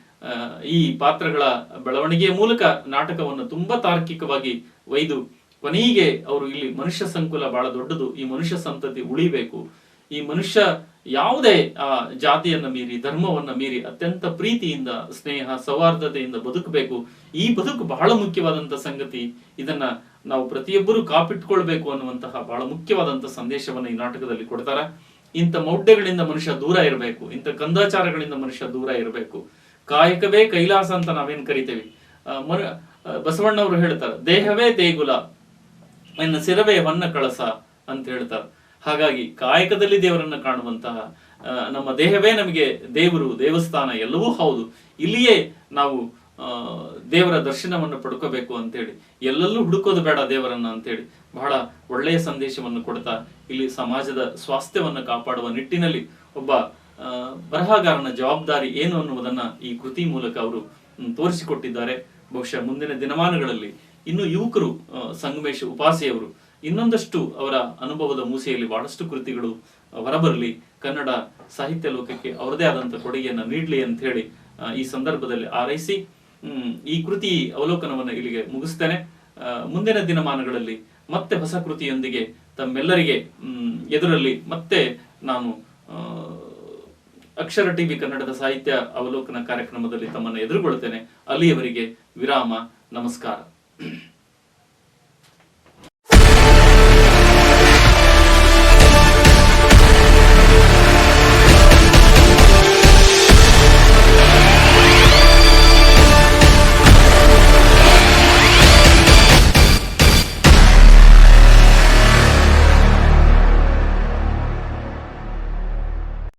ಈ ಪಾತ್ರಗಳ ಬೆಳವಣಿಗೆಯ ಮೂಲಕ ನಾಟಕವನ್ನು ತುಂಬಾ ತಾರ್ಕಿಕವಾಗಿ ಒಯ್ದು, ಕೊನೆಗೆ ಅವರು ಇಲ್ಲಿ ಮನುಷ್ಯ ಸಂಕುಲ ಬಹಳ ದೊಡ್ಡದು, ಈ ಮನುಷ್ಯ ಸಂತತಿ ಉಳಿಬೇಕು. ಈ ಮನುಷ್ಯ ಯಾವುದೇ, ಆ, ಜಾತಿಯನ್ನ ಮೀರಿ, ಧರ್ಮವನ್ನ ಮೀರಿ ಅತ್ಯಂತ ಪ್ರೀತಿಯಿಂದ, ಸ್ನೇಹ, ಸೌಹಾರ್ದತೆಯಿಂದ ಬದುಕಬೇಕು. ಈ ಬದುಕು ಬಹಳ ಮುಖ್ಯವಾದಂತ ಸಂಗತಿ. ಇದನ್ನ ನಾವು ಪ್ರತಿಯೊಬ್ಬರು ಕಾಪಿಟ್ಕೊಳ್ಬೇಕು ಅನ್ನುವಂತಹ ಬಹಳ ಮುಖ್ಯವಾದಂತ ಸಂದೇಶವನ್ನ ಈ ನಾಟಕದಲ್ಲಿ ಕೊಡ್ತಾರ. ಇಂಥ ಮೌಢ್ಯಗಳಿಂದ ಮನುಷ್ಯ ದೂರ ಇರಬೇಕು, ಇಂಥ ಕಂದಾಚಾರಗಳಿಂದ ಮನುಷ್ಯ ದೂರ ಇರಬೇಕು. ಕಾಯಕವೇ ಕೈಲಾಸ ಅಂತ ನಾವೇನ್ ಕರಿತೇವೆ? ಮರ ಬಸವಣ್ಣವರು ಹೇಳ್ತಾರೆ, ದೇಹವೇ ದೇಗುಲ, ಎನ್ನ ಸಿರವೇ ಹೊನ್ನ ಕಳಸ ಅಂತ ಹೇಳ್ತಾರೆ. ಹಾಗಾಗಿ ಕಾಯಕದಲ್ಲಿ ದೇವರನ್ನ ಕಾಣುವಂತಹ ನಮ್ಮ ದೇಹವೇ ನಮಗೆ ದೇವರು, ದೇವಸ್ಥಾನ ಎಲ್ಲವೂ ಹೌದು. ಇಲ್ಲಿಯೇ ನಾವು ದೇವರ ದರ್ಶನವನ್ನು ಪಡ್ಕೋಬೇಕು ಅಂತೇಳಿ. ಎಲ್ಲೆಲ್ಲೂ ಹುಡುಕೋದು ಬೇಡ ದೇವರನ್ನ ಅಂತೇಳಿ. ಬಹಳ ಒಳ್ಳೆಯ ಸಂದೇಶವನ್ನು ಕೊಡ್ತಾ ಇಲ್ಲಿ ಸಮಾಜದ ಸ್ವಾಸ್ಥ್ಯವನ್ನು ಕಾಪಾಡುವ ನಿಟ್ಟಿನಲ್ಲಿ ಒಬ್ಬ ಬರಹಗಾರನ ಜವಾಬ್ದಾರಿ ಏನು ಅನ್ನುವುದನ್ನ ಈ ಕೃತಿ ಮೂಲಕ ಅವರು ತೋರಿಸಿಕೊಟ್ಟಿದ್ದಾರೆ. ಬಹುಶಃ ಮುಂದಿನ ದಿನಮಾನಗಳಲ್ಲಿ ಇನ್ನು ಯುವಕರು ಸಂಗಮೇಶ್ ಉಪಾಸೆಯವರು ಇನ್ನೊಂದಷ್ಟು ಅವರ ಅನುಭವದ ಮೂಸೆಯಲ್ಲಿ ಬಹಳಷ್ಟು ಕೃತಿಗಳು ಹೊರಬರಲಿ. ಕನ್ನಡ ಸಾಹಿತ್ಯ ಲೋಕಕ್ಕೆ ಅವರದೇ ಆದಂತ ಕೊಡುಗೆಯನ್ನು ನೀಡಲಿ ಅಂತ ಹೇಳಿ ಈ ಸಂದರ್ಭದಲ್ಲಿ ಆರೈಸಿ ಈ ಕೃತಿ ಅವಲೋಕನವನ್ನು ಇಲ್ಲಿಗೆ ಮುಗಿಸ್ತೇನೆ. ಮುಂದಿನ ದಿನಮಾನಗಳಲ್ಲಿ ಮತ್ತೆ ಹೊಸ ಕೃತಿಯೊಂದಿಗೆ ತಮ್ಮೆಲ್ಲರಿಗೆ ಎದುರಲ್ಲಿ ಮತ್ತೆ ನಾನು ಅಕ್ಷರ ಟಿವಿ ಕನ್ನಡದ ಸಾಹಿತ್ಯ ಅವಲೋಕನ ಕಾರ್ಯಕ್ರಮದಲ್ಲಿ ತಮ್ಮನ್ನು ಎದುರುಗೊಳ್ತೇನೆ. ಅಲ್ಲಿಯವರೆಗೆ ವಿರಾಮ, ನಮಸ್ಕಾರ.